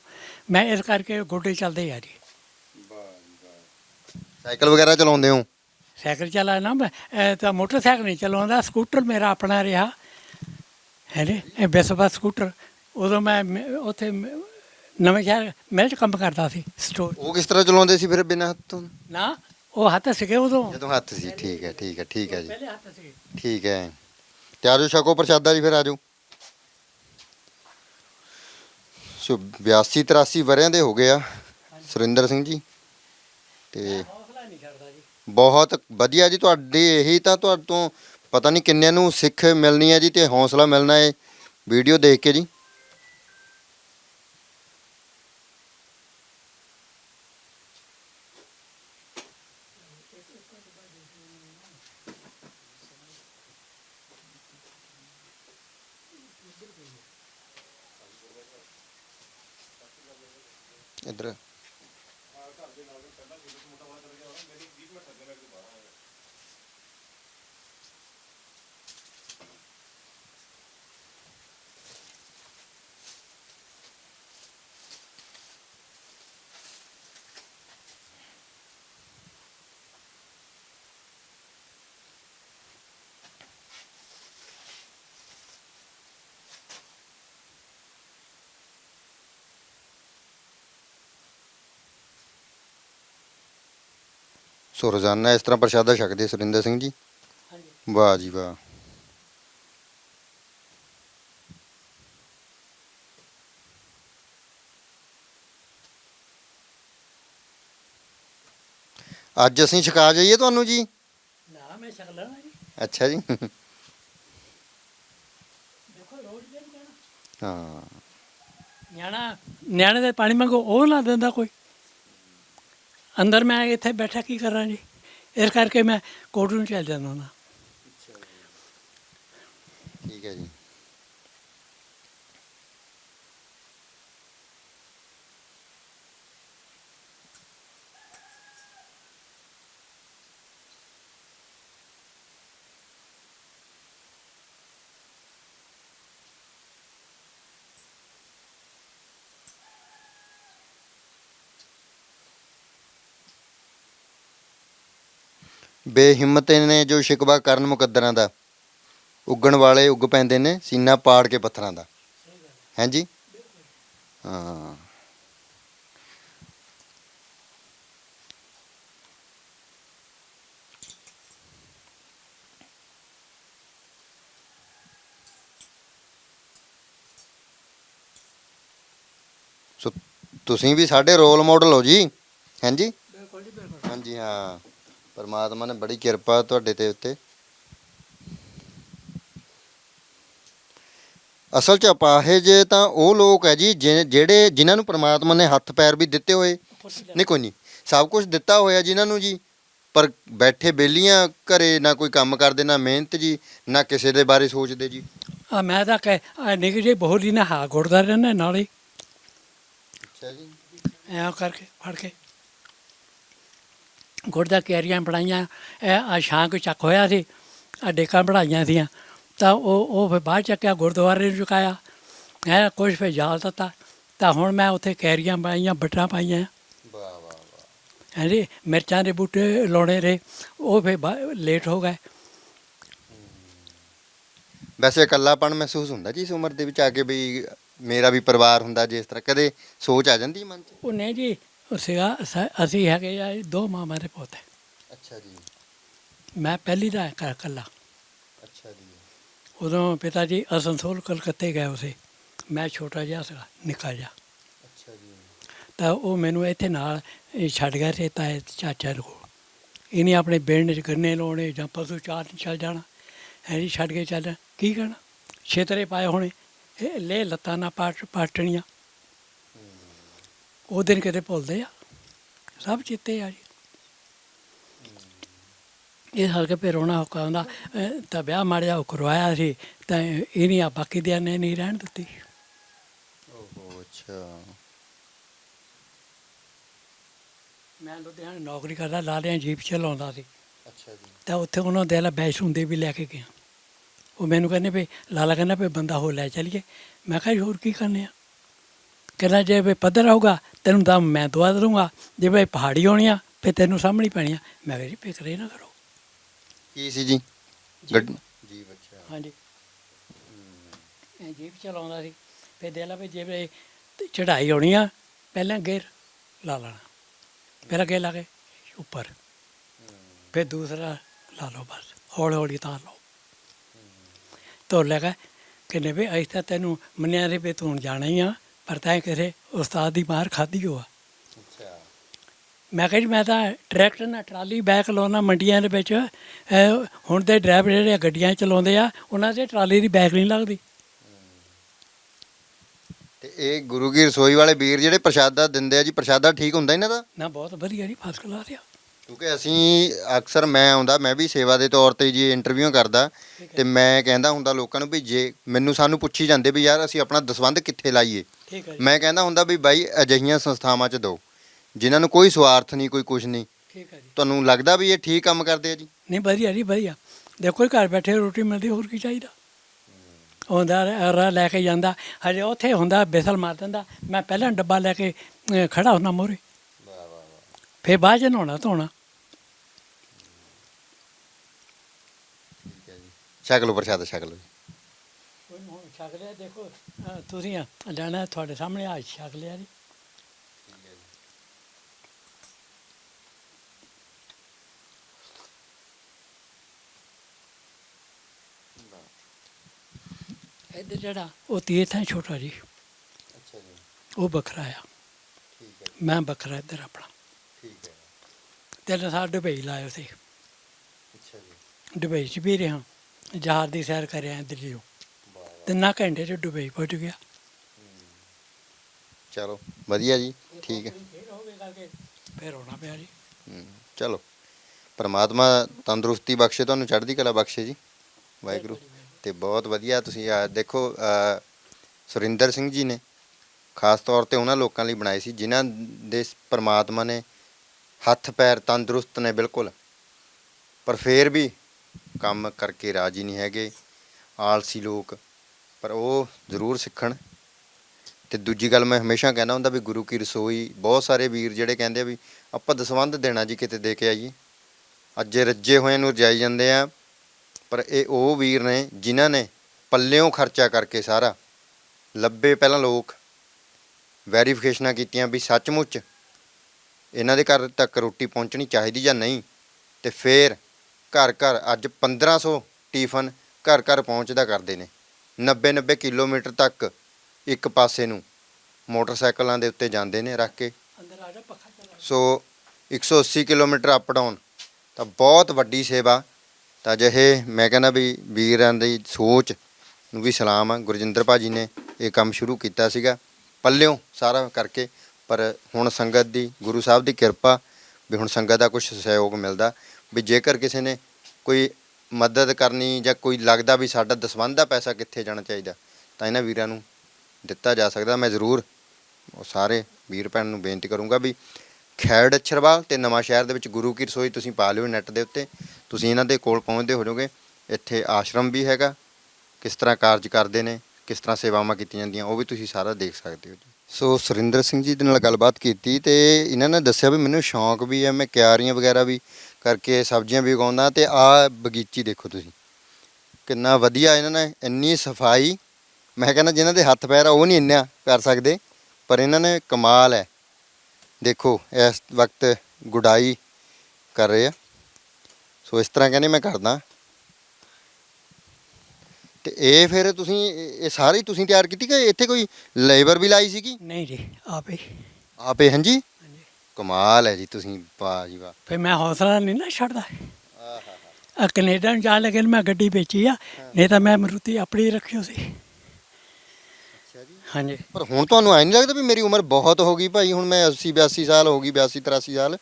B: ਮੈਂ ਇਸ ਕਰਕੇ ਗੋਡੇ ਚੱਲਦੇ ਆ ਜੀ।
A: ਸਾਈਕਲ ਵਗੈਰਾ ਚਲਾਉਂਦੇ ਹੋ?
B: ਸਾਈਕਲ ਚਲਾਣਾ ਮੈਂ ਇਹ ਤਾਂ ਮੋਟਰਸਾਈਕਲ ਨਹੀਂ ਚਲਾਉਂਦਾ ਸਕੂਟਰ ਮੇਰਾ ਆਪਣਾ ਰਿਹਾ। ਹੈ ਨੀ? ਇਹ ਬੈਸਬਾ ਸਕੂਟਰ। ਉਦੋਂ ਮੈਂ ਮ- ਉੱਥੇ ਮ- ਨਵੇਂ ਸ਼ਹਿਰ ਮਿਲ 'ਚ ਕੰਮ ਕਰਦਾ ਸੀ ਸਟੋਰ।
A: ਉਹ ਕਿਸ ਤਰ੍ਹਾਂ ਚਲਾਉਂਦੇ ਸੀ ਫਿਰ ਬਿਨਾਂ ਹੱਥ? ਤੋਂ
B: ਨਾ ਉਹ ਹੱਥ ਸੀਗੇ ਉਦੋਂ?
A: ਜਦੋਂ ਹੱਥ ਸੀ ਠੀਕ ਹੈ ਠੀਕ ਹੈ ਠੀਕ ਹੈ ਜੀ।
B: ਪਹਿਲੇ ਹੱਥ ਸੀਗੇ
A: ਠੀਕ ਹੈ। ਤੇ ਆਜੋ ਛਕੋ ਪ੍ਰਸ਼ਾਦਾ ਜੀ ਫਿਰ ਆਜੋ ਸੋ 82 83 ਵਰਿਆਂ ਦੇ ਹੋ ਗਏ ਆ ਸੁਰਿੰਦਰ ਸਿੰਘ ਜੀ। ਤੇ
B: ਹੌਸਲਾ ਨਹੀਂ ਛੱਡਦਾ ਜੀ।
A: ਬਹੁਤ ਵਧੀਆ ਜੀ ਤੁਹਾਡੀ ਇਹੀ ਤਾਂ ਤੁਹਾਡੇ ਤੋਂ ਪਤਾ ਨਹੀਂ ਕਿੰਨਿਆਂ ਨੂੰ ਸਿੱਖ ਮਿਲਣੀ ਹੈ ਜੀ ਤੇ ਹੌਸਲਾ ਮਿਲਣਾ ਹੈ। ਵੀਡੀਓ ਦੇਖ ਕੇ ਜੀ। ਇੱਧਰ ਸੋ ਰੋਜ਼ਾਨਾ ਇਸ ਤਰ੍ਹਾਂ ਪ੍ਰਸ਼ਾਦਾ ਛਕਦੇ ਸੁਰਿੰਦਰ ਸਿੰਘ ਜੀ।
B: ਹਾਂਜੀ।
A: ਵਾਹ ਜੀ ਵਾਹ। ਅੱਜ ਅਸੀਂ ਛਕਾ ਜਾਈਏ ਤੁਹਾਨੂੰ ਜੀ?
B: ਨਾ ਮੈਂ ਛਕ ਲੈਣਾ ਜੀ।
A: ਅੱਛਾ ਜੀ। ਹਾਂ।
B: ਨਿਆਣਾ ਨਿਆਣੇ ਦੇ ਪਾਣੀ ਮੰਗੋ ਉਹ ਨਾ ਦਿੰਦਾ ਕੋਈ। ਅੰਦਰ ਮੈਂ ਇੱਥੇ ਬੈਠਾ ਕੀ ਕਰਾਂ ਜੀ? ਇਸ ਕਰਕੇ ਮੈਂ ਕੋਟ ਨੂੰ ਚੱਲ ਜਾਂਦਾ ਹੁੰਦਾ।
A: ਠੀਕ ਹੈ ਜੀ। ਬੇਹਿੰਮਤੇ ਨੇ ਜੋ ਸ਼ਿਕਵਾ ਕਰਨ ਮੁਕੱਦਰਾਂ ਦਾ ਉੱਗਣ ਵਾਲੇ ਉੱਗ ਪੈਂਦੇ ਨੇ ਸੀਨਾ ਪਾੜ ਕੇ ਪੱਥਰਾਂ ਦਾ। ਹਾਂਜੀ ਹਾਂ। ਸੋ ਤੁਸੀਂ ਵੀ ਸਾਡੇ ਰੋਲ ਮਾਡਲ ਹੋ ਜੀ। ਹਾਂਜੀ
B: ਬਿਲਕੁਲ ਜੀ ਬਿਲਕੁਲ।
A: ਹਾਂਜੀ ਹਾਂ। ਪਰਮਾਤਮਾ ਨੇ ਬੜੀ ਕਿਰਪਾ ਤੁਹਾਡੇ ਤੇ ਉੱਤੇ। ਅਸਲ ਚ ਅਪਾਹਜ ਤਾਂ ਉਹ ਲੋਕ ਹੈ ਜੀ ਜਿ- ਜਿਹੜੇ ਜਿਨ੍ਹਾਂ ਨੂੰ ਪਰਮਾਤਮਾ ਨੇ ਹੱਥ ਪੈਰ ਵੀ ਦਿੱਤੇ ਹੋਏ। ਨਹੀਂ ਕੋਈ ਨਹੀਂ ਸਭ ਕੁਝ ਦਿੱਤਾ ਹੋਇਆ ਜਿਨ੍ਹਾਂ ਨੂੰ ਜੀ। ਪਰ ਬੈਠੇ ਬੇਲੀਆਂ ਘਰੇ ਨਾ ਕੋਈ ਕੰਮ ਕਰਦੇ ਨਾ ਮਿਹਨਤ ਜੀ ਨਾ ਕਿਸੇ ਦੇ ਬਾਰੇ ਸੋਚਦੇ ਜੀ।
B: ਆ ਮੈਂ ਤਾਂ ਕਹਿ ਨਿਕ ਜੇ ਬਹੁਤ ਹੀ ਨਾ ਹਾ ਗੁੜਦਾ ਰਹਿੰਦਾ ਨਾਲ। ਹੀ
A: ਅੱਛਾ ਜੀ।
B: ਐਂ ਕਰਕੇ ਫੜ ਕੇ। ਗੁੜਦਾ ਕੈਰੀਆਂ ਬਣਾਈਆਂ ਇਹ ਆ ਸ਼ਾਂਕ ਚੱਕ ਹੋਇਆ ਸੀ ਆ ਡੇਕਾਂ ਬਣਾਈਆਂ ਸੀਆਂ ਤਾਂ ਉਹ ਉਹ ਫਿਰ ਬਾਹਰ ਚੱਕਿਆ ਗੁਰਦੁਆਰੇ ਨੂੰ ਚੁਕਾਇਆ ਹੈ ਕੁਛ ਫਿਰ ਜਾਲ ਦਿੱਤਾ ਤਾਂ ਹੁਣ ਮੈਂ ਉੱਥੇ ਕੈਰੀਆਂ ਪਾਈਆਂ ਬਟਰਾਂ ਪਾਈਆਂ।
A: ਵਾਹ ਵਾਹ ਵਾਹ।
B: ਹਾਂਜੀ ਮਿਰਚਾਂ ਦੇ ਬੂਟੇ ਲਾਉਣੇ ਰਹੇ ਉਹ ਫਿਰ ਲੇਟ ਹੋ ਗਏ।
A: ਵੈਸੇ ਇਕੱਲਾਪਣ ਮਹਿਸੂਸ ਹੁੰਦਾ ਜੀ ਇਸ ਉਮਰ ਦੇ ਵਿੱਚ ਆ ਕੇ ਵੀ ਮੇਰਾ ਵੀ ਪਰਿਵਾਰ ਹੁੰਦਾ ਜਿਸ ਤਰ੍ਹਾਂ ਕਦੇ ਸੋਚ ਆ ਜਾਂਦੀ ਮਨ 'ਚ?
B: ਉਹ ਨਹੀਂ ਜੀ ਉਹ ਸੀਗਾ ਸ- ਅਸੀਂ ਹੈਗੇ ਆ ਦੋ ਮਾਮਾ ਦੇ ਪੁੱਤ
A: ਅੱਛਾ ਜੀ।
B: ਮੈਂ ਪਹਿਲੀ ਦਾ ਘਰ ਇਕੱਲਾ।
A: ਅੱਛਾ ਜੀ।
B: ਉਦੋਂ ਪਿਤਾ ਜੀ ਅਸਨਸੋਲ ਕਲਕੱਤੇ ਗਏ ਉਸੇ ਮੈਂ ਛੋਟਾ ਜਿਹਾ ਸੀਗਾ ਨਿੱਕਾ ਜਿਹਾ।
A: ਅੱਛਾ ਜੀ।
B: ਤਾਂ ਉਹ ਮੈਨੂੰ ਇੱਥੇ ਨਾਲ ਇਹ ਛੱਡ ਗਿਆ ਸੀ ਤਾਏ ਚਾਚਾ ਦੇ ਕੋਲ। ਇਹਨੇ ਆਪਣੇ ਪਿੰਡ 'ਚ ਗੰਨੇ ਲਾਉਣੇ ਜਾਂ ਪਸ਼ੂ ਚਾਰ ਚੱਲ ਜਾਣਾ। ਹੈ ਜੀ ਛੱਡ ਕੇ ਚੱਲ। ਕੀ ਕਰਨਾ ਛੇਤਰੇ ਪਾਏ ਹੋਣੇ। ਇਹ ਲੈ ਲੱਤਾਂ ਨਾ ਪਾਟ ਪਾਟਣੀਆਂ। ਉਹ ਦਿਨ ਕਿਤੇ ਭੁੱਲਦੇ ਆ। ਸਭ ਚਿੱਤੇ ਆ ਜੀ। ਇਹ ਹਲਕੇ ਪੇ ਰੋਣਾ ਹੁਕਾ ਹੁੰਦਾ। ਤਾਂ ਵਿਆਹ ਮਾੜਿਆ ਉਹ ਕਰਵਾਇਆ ਸੀ ਤਾਂ ਇਹ ਨਹੀਂ ਆ ਬਾਕੀ ਦਿਆਂ ਨੇ ਨਹੀਂ ਰਹਿਣ ਦਿੱਤੀ।
A: ਓਹੋ ਅੱਛਾ।
B: ਮੈਂ ਲੁਧਿਆਣੇ ਨੌਕਰੀ ਕਰਦਾ ਲਾਲਿਆਂ ਜੀਪ ਚਲਾਉਂਦਾ ਸੀ।
A: ਅੱਛਾ ਜੀ।
B: ਤਾਂ ਉੱਥੇ ਉਹਨਾਂ ਦੇ ਲਾ ਬੈਸ਼ਨੂੰ ਦੇ ਵੀ ਲੈ ਕੇ ਗਿਆ। ਉਹ ਮੈਨੂੰ ਕਹਿੰਦੇ ਵੀ ਲਾਲਾ ਕਹਿੰਦਾ ਵੀ ਬੰਦਾ ਹੋ ਲੈ ਚਲੀਏ। ਮੈਂ ਕਿਹਾ ਹੋਰ ਕੀ ਕਰਨੇ ਆ? ਕਹਿੰਦਾ ਜੇ ਵੀ ਪੱਧਰ ਆਊਗਾ ਤੈਨੂੰ ਤਾਂ ਮੈਂ ਦਵਾ ਦੂੰਗਾ ਜੇ ਵੀ ਪਹਾੜੀ ਹੋਣੀ ਆ ਫਿਰ ਤੈਨੂੰ ਸਾਹਮਣੀ ਪੈਣੀ ਆ। ਮੈਂ ਕਿਹਾ ਜੀ ਫਿਕਰੇ ਨਾ ਕਰੋ।
A: ਕੀ ਸੀ ਜੀ? ਗੱਡ ਜੀ ਅੱਛਾ।
B: ਹਾਂਜੀ। ਇਹ ਜੀਪ ਚਲਾਉਂਦਾ ਸੀ। ਫਿਰ ਦੇ ਲਾ ਵੀ ਜੇ ਵੀ ਚੜਾਈ ਹੋਣੀ ਆ ਪਹਿਲਾਂ ਗੇਰ ਲਾ ਲੈਣਾ। ਫਿਰ ਅੱਗੇ ਲਾ ਕੇ ਉੱਪਰ। ਫਿਰ ਦੂਸਰਾ ਲਾ ਲਓ ਬਸ। ਹੌਲੀ ਹੌਲੀ ਤਾਂ ਲਓ। ਤੋ ਲਗਾ ਕਿ ਵੀ ਅਸੀਂ ਤਾਂ ਤੈਨੂੰ ਮੰਨਿਆ ਦੇ ਵੀ ਤੂੰ ਹੁਣ ਜਾਣਾ ਹੀ ਆ। ਪਰ ਤੈਂ ਕਿਸੇ ਉਸਤਾਦ ਦੀ ਮਾਰ ਖਾਧੀ ਹੋਆ।
A: ਅੱਛਾ।
B: ਮੈਂ ਕਿਹਾ ਜੀ ਮੈਂ ਤਾਂ ਟਰੈਕਟਰ ਨਾਲ ਟਰਾਲੀ ਬੈਕ ਲਾਉਣਾ ਮੰਡੀਆਂ ਦੇ ਵਿੱਚ ਹੁਣ ਦੇ ਡਰਾਈਵਰ ਜਿਹੜੇ ਗੱਡੀਆਂ ਚਲਾਉਂਦੇ ਆ ਉਹਨਾਂ ਦੇ ਟਰਾਲੀ ਦੀ ਬੈਕ ਨਹੀਂ ਲੱਗਦੀ।
A: ਤੇ ਇਹ ਗੁਰੂ ਕੀ ਰਸੋਈ ਵਾਲੇ ਵੀਰ ਜਿਹੜੇ ਪ੍ਰਸ਼ਾਦਾ ਦਿੰਦੇ ਆ ਜੀ ਪ੍ਰਸ਼ਾਦਾ ਠੀਕ ਹੁੰਦਾ ਇਹਨਾਂ ਦਾ?
B: ਨਾ ਬਹੁਤ ਵਧੀਆ ਜੀ ਫਸਟ ਕਲਾਸ ਆ।
A: ਕਿਉਂਕਿ ਅਸੀਂ ਅਕਸਰ ਮੈਂ ਆਉਂਦਾ ਮੈਂ ਵੀ ਸੇਵਾ ਦੇ ਤੌਰ ਤੇ ਜੀ ਇੰਟਰਵਿਊ ਕਰਦਾ ਤੇ ਮੈਂ ਕਹਿੰਦਾ ਹੁੰਦਾ ਲੋਕਾਂ ਨੂੰ ਵੀ ਜੇ ਮੈਨੂੰ ਸਾਨੂੰ ਪੁੱਛੀ ਜਾਂਦੇ ਵੀ ਯਾਰ ਅਸੀਂ ਆਪਣਾ ਦਸਵੰਧ ਕਿੱਥੇ ਲਾਈਏ?
B: ਠੀਕ ਹੈ ਜੀ।
A: ਮੈਂ ਕਹਿੰਦਾ ਹੁੰਦਾ ਵੀ ਬਾਈ ਅਜਿਹੀਆਂ ਸੰਸਥਾਵਾਂ 'ਚ ਦਿਓ ਜਿਨ੍ਹਾਂ ਨੂੰ ਕੋਈ ਸਵਾਰਥ ਨਹੀਂ ਕੋਈ ਕੁਝ ਨਹੀਂ।
B: ਠੀਕ ਹੈ ਜੀ।
A: ਤੁਹਾਨੂੰ ਲੱਗਦਾ ਵੀ ਇਹ ਠੀਕ ਕੰਮ ਕਰਦੇ ਆ ਜੀ?
B: ਨਹੀਂ ਵਧੀਆ ਜੀ ਵਧੀਆ। ਦੇਖੋ ਜੀ, ਘਰ ਬੈਠੇ ਰੋਟੀ ਮਿਲਦੀ ਹੋਰ ਕੀ ਚਾਹੀਦਾ? ਹੁੰਦਾ ਰ ਲੈ ਕੇ ਜਾਂਦਾ। ਹਜੇ ਉੱਥੇ ਹੁੰਦਾ ਬਿਸਲ ਮਾਰ ਦਿੰਦਾ। ਮੈਂ ਪਹਿਲਾਂ ਡੱਬਾ ਲੈ ਕੇ ਅਹ, ਖੜਾ ਹੁੰਦਾ ਮੋਰੇ ਫੇਰ ਬਾਅਦ ਚ ਨਹਾਉਣਾ ਧੋਣਾ।
A: ਛਕ ਲਓ ਜੀ।
B: ਕੋਈ ਹੁਣ ਛਕ ਲਿਆ ਦੇਖੋ। ਤੁਸੀਂ ਆ ਲੈਣਾ ਤੁਹਾਡੇ ਸਾਹਮਣੇ ਆ ਛਕ ਲਿਆ ਜੀ। ਇੱਧਰ ਜਿਹੜਾ ਉਹ ਤੀਰਥ ਹੈ ਛੋਟਾ ਜੀ।
A: ਅੱਛਾ ਜੀ।
B: ਉਹ ਵੱਖਰਾ ਆ।
A: ਠੀਕ ਹੈ
B: ਮੈਂ ਵੱਖਰਾ ਇੱਧਰ ਆਪਣਾ।
A: ਠੀਕ ਹੈ।
B: ਤਿੰਨ ਸਾਲ ਦੁਬਈ ਲਾਏ ਸੀ
A: ਅੱਛਾ ਜੀ।
B: ਦੁਬਈ 'ਚ ਵੀ ਰਿਹਾ। ਜਹਾਜ਼ ਦੀ ਸੈਰ ਕਰਿਆ ਦਿੱਲੀੋਂ ਤਿੰਨਾਂ ਘੰਟੇ ਚ ਦੁਬਈ ਪਹੁੰਚ ਗਿਆ।
A: ਚਲੋ ਵਧੀਆ ਜੀ ਠੀਕ ਹੈ।
B: ਫਿਰ ਹੋਵੇ ਕਰਕੇ ਫਿਰ ਹੋਣਾ ਪਿਆ ਜੀ।
A: ਹਮ, ਚਲੋ ਪਰਮਾਤਮਾ ਤੰਦਰੁਸਤੀ ਬਖਸ਼ੇ ਤੁਹਾਨੂੰ ਚੜ੍ਹਦੀ ਕਲਾ ਬਖਸ਼ੇ ਜੀ ਵਾਹਿਗੁਰੂ। ਤੇ ਬਹੁਤ ਵਧੀਆ ਤੁਸੀਂ ਆਹ ਦੇਖੋ ਅਹ, ਸੁਰਿੰਦਰ ਸਿੰਘ ਜੀ ਨੇ ਖਾਸ ਤੌਰ ਤੇ ਉਹਨਾਂ ਲੋਕਾਂ ਲਈ ਬਣਾਏ ਸੀ ਜਿਨ੍ਹਾਂ ਦੇ ਸ- ਪਰਮਾਤਮਾ ਨੇ ਹੱਥ ਪੈਰ ਤੰਦਰੁਸਤ ਨੇ ਬਿਲਕੁਲ। ਪਰ ਫੇਰ ਵੀ ਕੰਮ ਕਰਕੇ ਰਾਜੀ ਨਹੀਂ ਹੈਗੇ ਆਲਸੀ ਲੋਕ ਪਰ ਉਹ ਜ਼ਰੂਰ ਸਿੱਖਣ। ਤੇ ਦੂਜੀ ਗੱਲ ਮੈਂ ਹਮੇਸ਼ਾ ਕਹਿੰਦਾ ਹੁੰਦਾ ਵੀ ਗੁਰੂ ਕੀ ਰਸੋਈ, ਬਹੁਤ ਸਾਰੇ ਵੀਰ ਜਿਹੜੇ ਕਹਿੰਦੇ ਆ ਵੀ ਆਪਾਂ ਦਸਵੰਧ ਦੇਣਾ ਜੀ ਕਿਤੇ ਦੇ ਕੇ ਆਈਏ। ਅੱਜ ਰੱਜੇ ਹੋਏ ਨੂੰ ਰਜਾਈ ਜਾਂਦੇ ਆ, ਪਰ ਇਹ ਉਹ ਵੀਰ ਨੇ ਜਿਨ੍ਹਾਂ ਨੇ ਪੱਲਿਓਂ ਖਰਚਾ ਕਰਕੇ ਸਾਰਾ, ਲੱਭੇ ਪਹਿਲਾਂ ਲੋਕ, ਵੈਰੀਫਿਕੇਸ਼ਨਾਂ ਕੀਤੀਆਂ ਵੀ ਸੱਚਮੁੱਚ ਇਹਨਾਂ ਦੇ ਘਰ ਤੱਕ ਰੋਟੀ ਪਹੁੰਚਣੀ ਚਾਹੀਦੀ ਜਾਂ ਨਹੀਂ, ਤੇ ਫੇਰ ਘਰ ਘਰ ਅੱਜ 1500 ਟੀਫਨ ਘਰ ਘਰ ਪਹੁੰਚਦਾ ਕਰਦੇ ਨੇ। 90 90 ਕਿਲੋਮੀਟਰ ਤੱਕ ਇੱਕ ਪਾਸੇ ਨੂੰ ਮੋਟਰਸਾਈਕਲਾਂ ਦੇ ਉੱਤੇ ਜਾਂਦੇ ਨੇ ਰੱਖ ਕੇ। ਸੋ 180 ਕਿਲੋਮੀਟਰ ਅਪ ਡਾਊਨ ਤਾਂ ਬਹੁਤ ਵੱਡੀ ਸੇਵਾ। ਤਾਂ ਜਿਹੇ ਮੈਂ ਕਹਿੰਦਾ ਵੀ ਵੀਰਾਂ ਦੀ ਸੋਚ ਨੂੰ ਵੀ ਸਲਾਮ ਆ। ਗੁਰਜਿੰਦਰ ਭਾਜੀ ਨੇ ਇਹ ਕੰਮ ਸ਼ੁਰੂ ਕੀਤਾ ਸੀਗਾ। ਪੱਲਿਓਂ ਸਾਰਾ ਕਰਕੇ ਪਰ ਹੁਣ ਸੰਗਤ ਦੀ ਗੁਰੂ ਸਾਹਿਬ ਦੀ ਕਿਰਪਾ ਵੀ ਹੁਣ ਸੰਗਤ ਦਾ ਕੁਝ ਸਹਿਯੋਗ ਮਿਲਦਾ। ਵੀ ਜੇਕਰ ਕਿਸੇ ਨੇ ਕੋਈ ਮਦਦ ਕਰਨੀ ਜਾਂ ਕੋਈ ਲੱਗਦਾ ਵੀ ਸਾਡਾ ਦਸਵੰਧ ਦਾ ਪੈਸਾ ਕਿੱਥੇ ਜਾਣਾ ਚਾਹੀਦਾ, ਤਾਂ ਇਹਨਾਂ ਵੀਰਾਂ ਨੂੰ ਦਿੱਤਾ ਜਾ ਸਕਦਾ। ਮੈਂ ਜ਼ਰੂਰ ਉਹ ਸਾਰੇ ਵੀਰ ਭੈਣ ਨੂੰ ਬੇਨਤੀ ਕਰੂੰਗਾ ਵੀ ਖੈੜ ਅਛਰਵਾਲ ਤੇ ਨਵਾਂ ਸ਼ਹਿਰ ਦੇ ਵਿੱਚ ਗੁਰੂ ਕੀ ਰਸੋਈ ਤੁਸੀਂ ਪਾ ਲਿਓ ਨੈੱਟ ਦੇ ਉੱਤੇ। ਤੁਸੀਂ ਇਹਨਾਂ ਦੇ ਕੋਲ ਪਹੁੰਚਦੇ ਹੋ ਜਾਓਗੇ। ਇੱਥੇ ਆਸ਼ਰਮ ਵੀ ਹੈਗਾ। ਕਿਸ ਤਰ੍ਹਾਂ ਕਾਰਜ ਕਰਦੇ ਨੇ, ਕਿਸ ਤਰ੍ਹਾਂ ਸੇਵਾਵਾਂ ਕੀਤੀਆਂ ਜਾਂਦੀਆਂ, ਉਹ ਵੀ ਤੁਸੀਂ ਸਾਰਾ ਦੇਖ ਸਕਦੇ ਹੋ ਸੋ ਸੁਰਿੰਦਰ ਸਿੰਘ ਜੀ ਦੇ ਨਾਲ ਗੱਲਬਾਤ ਕੀਤੀ ਤੇ ਇਹਨਾਂ ਨੇ ਦੱਸਿਆ ਵੀ ਮੈਨੂੰ ਸ਼ੌਂਕ ਵੀ ਹੈ, ਮੈਂ ਕਿਆਰੀਆਂ ਵਗੈਰਾ ਵੀ ਕਰਕੇ ਸਬਜ਼ੀਆਂ ਵੀ ਉਗਾਉਂਦਾ ਤੇ ਆਹ ਬਗੀਚੀ ਦੇਖੋ ਤੁਸੀਂ। ਕਿੰਨਾ ਵਧੀਆ ਇਹਨਾਂ ਨੇ ਇੰਨੀ ਸਫ਼ਾਈ ਮੈਂ ਕਹਿੰਦਾ ਜਿਨ੍ਹਾਂ ਦੇ ਹੱਥ ਪੈਰ ਆ ਉਹ ਨਹੀਂ ਇੰਨਾ ਕਰ ਸਕਦੇ ਪਰ ਇਹਨਾਂ ਨੇ ਕਮਾਲ ਹੈ। ਦੇਖੋ ਇਸ ਵਕਤ ਗੁਡਾਈ ਕਰ ਰਹੇ ਆ। ਸੋ ਇਸ ਤਰ੍ਹਾਂ ਕਹਿੰਦੇ ਮੈਂ ਕਰਦਾ। ਤੇ ਇਹ ਫਿਰ ਤੁਸੀਂ ਇਹ ਸਾਰੀ ਤੁਸੀਂ ਤਿਆਰ ਕੀਤੀ ਕਿ ਇੱਥੇ ਕੋਈ ਲੇਬਰ ਵੀ ਲਾਈ ਸੀਗੀ?
B: ਨਹੀਂ ਜੀ ਆਪੇ।
A: ਆਪੇ ਹਾਂਜੀ। ਕਮਾਲ ਹੈ ਜੀ ਤੁਸੀਂ ਵਾਹ ਜੀ ਵਾਹ।
B: ਫਿਰ ਮੈਂ ਹੌਸਲਾ ਨਹੀਂ ਨਾ ਛੱਡਦਾ। ਆ ਕੈਨੇਡਾ ਨੂੰ ਜਾਣ ਲੱਗੇ ਨੂੰ ਮੈਂ ਗੱਡੀ ਵੇਚੀ ਆ ਨਹੀਂ ਤਾਂ ਮੈਂ ਮਰੂਤੀ ਆਪਣੀ ਰੱਖਿਓ ਸੀ।
A: ਅੱਛਾ ਜੀ।
B: ਹਾਂਜੀ।
A: ਪਰ ਹੁਣ ਤੁਹਾਨੂੰ ਐ ਨਹੀਂ ਲੱਗਦਾ ਵੀ ਮੇਰੀ ਉਮਰ ਬਹੁਤ ਹੋ ਗਈ ਭਾਈ ਹੁਣ ਮੈਂ 80 82 ਸਾਲ ਹੋ ਗਈ 82 83 ਸਾਲ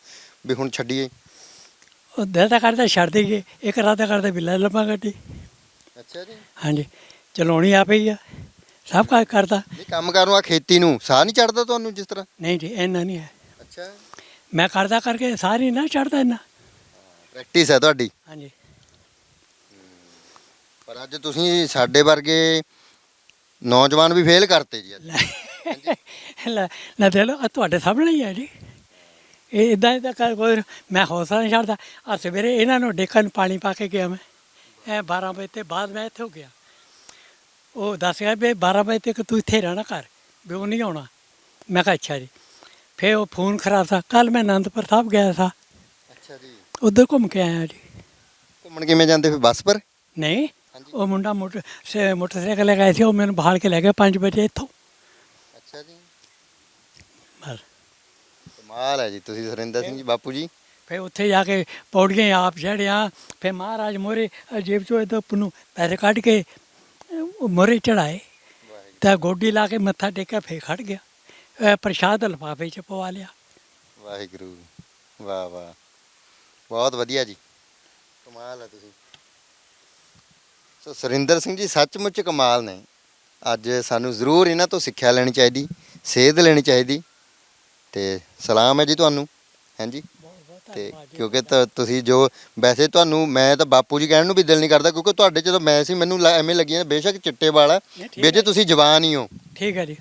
A: ਵੀ ਹੁਣ ਛੱਡੀਏ।
B: ਉਹ ਦਿਲ ਤਾਂ ਕਰਦਾ ਛੱਡ ਦੇਈਏ ਇੱਕ ਰਾਤ ਕਰਦਾ ਵੀ ਲੈ ਲਵਾਂ ਗੱਡੀ।
A: ਅੱਛਾ ਜੀ।
B: ਹਾਂਜੀ ਚਲਾਉਣੀ ਆਪੇ ਹੀ ਆ ਸਭ ਕੁਝ ਕਰਦਾ।
A: ਨਹੀਂ ਕੰਮ ਕਰਨ ਆ ਖੇਤੀ ਨੂੰ ਸਾਹ ਨਹੀਂ ਚੜਦਾ ਤੁਹਾਨੂੰ ਜਿਸ ਤਰ੍ਹਾਂ?
B: ਨਹੀਂ ਜੀ ਇੰਨਾ ਨਹੀਂ ਹੈ।
A: ਅੱਛਾ।
B: ਮੈਂ ਕਰਦਾ ਕਰਕੇ ਸਾਰੀ ਨਾ ਚੜਦਾ ਇੰਨਾ।
A: ਪ੍ਰੈਕਟਿਸ ਹੈ ਤੁਹਾਡੀ।
B: ਹਾਂਜੀ।
A: ਪਰ ਅੱਜ ਤੁਸੀਂ ਸਾਡੇ ਵਰਗੇ ਨੌਜਵਾਨ ਵੀ ਫੇਲ ਕਰਤੇ ਜੀ ਅੱਜ।
B: ਲੈ ਲੈ ਦੇ ਲੋ ਤੁਹਾਡੇ ਸਾਹਮਣੇ ਹੀ ਹੈ ਜੀ। ਇਹ ਇਦਾਂ ਇਦਾਂ ਕਰ ਕੋਈ ਮੈਂ ਹੌਸਲਾ ਨਹੀਂ ਛੱਡਦਾ। ਆ ਸਵੇਰੇ ਇਹਨਾਂ ਨੂੰ ਡੇਕਾਂ ਨੂੰ ਪਾਣੀ ਪਾ ਕੇ ਗਿਆ ਮੈਂ। ਐ 12 ਵਜੇ ਤੇ ਬਾਅਦ ਮੈਂ ਇੱਥੇ ਹੋ ਗਿਆ। ਉਹ ਦੱਸ ਗਿਆ ਵੀ 12 ਵਜੇ ਤੱਕ ਤੂੰ ਇੱਥੇ ਰਹਿਣਾ ਘਰ ਵੀ ਉਹ ਨਹੀਂ ਆਉਣਾ। ਮੈਂ ਕਿਹਾ ਅੱਛਾ ਜੀ। ਫੇਰ ਉਹ ਫੋਨ ਖਰਾਬ ਸੀ ਕੱਲ ਮੈਂ ਅਨੰਦਪੁਰ ਸਾਹਿਬ ਗਿਆ ਸੀ
A: ਅੱਛਾ ਜੀ।
B: ਉਧਰ ਘੁੰਮ ਕੇ ਆਇਆ ਜੀ।
A: ਘੁੰਮਣ ਕਿਵੇਂ ਜਾਂਦੇ ਫਿਰ? ਬੱਸ ਪਰ?
B: ਨਹੀਂ
A: ਹਾਂਜੀ।
B: ਉਹ ਮੁੰਡਾ ਮੋਟਰ ਸੇ ਮੋਟਰਸਾਈਕਲ ਲੈ ਕੇ ਆਇਆ ਸੀ। ਉਹ ਮੈਨੂੰ ਬਹਾਲ ਕੇ ਲੈ ਗਿਆ 5 ਵਜੇ ਇੱਥੋਂ।
A: ਅੱਛਾ ਜੀ।
B: ਬਸ।
A: ਕਮਾਲ ਹੈ ਜੀ। ਤੁਸੀਂ ਸੁਰਿੰਦਰ ਸਿੰਘ ਜੀ ਬਾਪੂ ਜੀ।
B: ਫਿਰ ਉੱਥੇ ਜਾ ਕੇ ਪੌੜੀਆਂ ਆਪ ਚੜ੍ਹਿਆ। ਫਿਰ ਮਹਾਰਾਜ ਮੋਰੇ ਜੇਬ ਚੋਂ ਇਹਦਾ ਨੂੰ ਪੈਸੇ ਕੱਢ ਕੇ ਮੋਰੇ ਚੜਾਏ ਤਾਂ ਗੋਡੀ ਲਾ ਕੇ ਮੱਥਾ ਟੇਕਿਆ ਫੇਰ ਖੜ ਗਿਆ। ਇਹ ਪ੍ਰਸ਼ਾਦ ਲਿਫਾਫੇ ਚ ਪਵਾ ਲਿਆ।
A: ਵਾਹਿਗੁਰੂ ਵਾਹ ਵਾਹ। ਬਹੁਤ ਵਧੀਆ ਜੀ। ਕਮਾਲ ਹੈ ਤੁਸੀਂ। ਸੋ ਸੁਰਿੰਦਰ ਸਿੰਘ ਜੀ ਸੱਚਮੁੱਚ ਕਮਾਲ ਨੇ। ਅੱਜ ਸਾਨੂੰ ਜ਼ਰੂਰ ਇਹਨਾਂ ਤੋਂ ਸਿੱਖਿਆ ਲੈਣੀ ਚਾਹੀਦੀ ਸੇਧ ਲੈਣੀ ਚਾਹੀਦੀ। ਤੇ ਸਲਾਮ ਹੈ ਜੀ ਤੁਹਾਨੂੰ ਹਾਂਜੀ? ਤੇ ਕਿਉਂਕਿ ਤ- ਤੁਸੀਂ ਜੋ ਵੈਸੇ ਤੁਹਾਨੂੰ ਮੈਂ ਤਾਂ ਬਾਪੂ ਜੀ ਕਹਿਣ ਨੂੰ ਵੀ ਦਿਲ ਨਹੀਂ ਕਰਦਾ ਕਿਉਂਕਿ ਤੁਹਾਡੇ ਜਦੋਂ ਮੈਂ ਸੀ ਮੈਨੂੰ ਲ- ਐਵੇਂ ਲੱਗੀ ਜਾਂਦਾ ਬੇਸ਼ੱਕ ਚਿੱਟੇ ਵਾਲ ਆ।
B: ਨਹੀਂ, ਠੀਕ
A: ਵੀ ਜੇ
B: ਹੈ।
A: ਤੁਸੀਂ ਜਵਾਨ ਹੀ ਹੋ।
B: ਠੀਕ ਹੈ ਜੀ।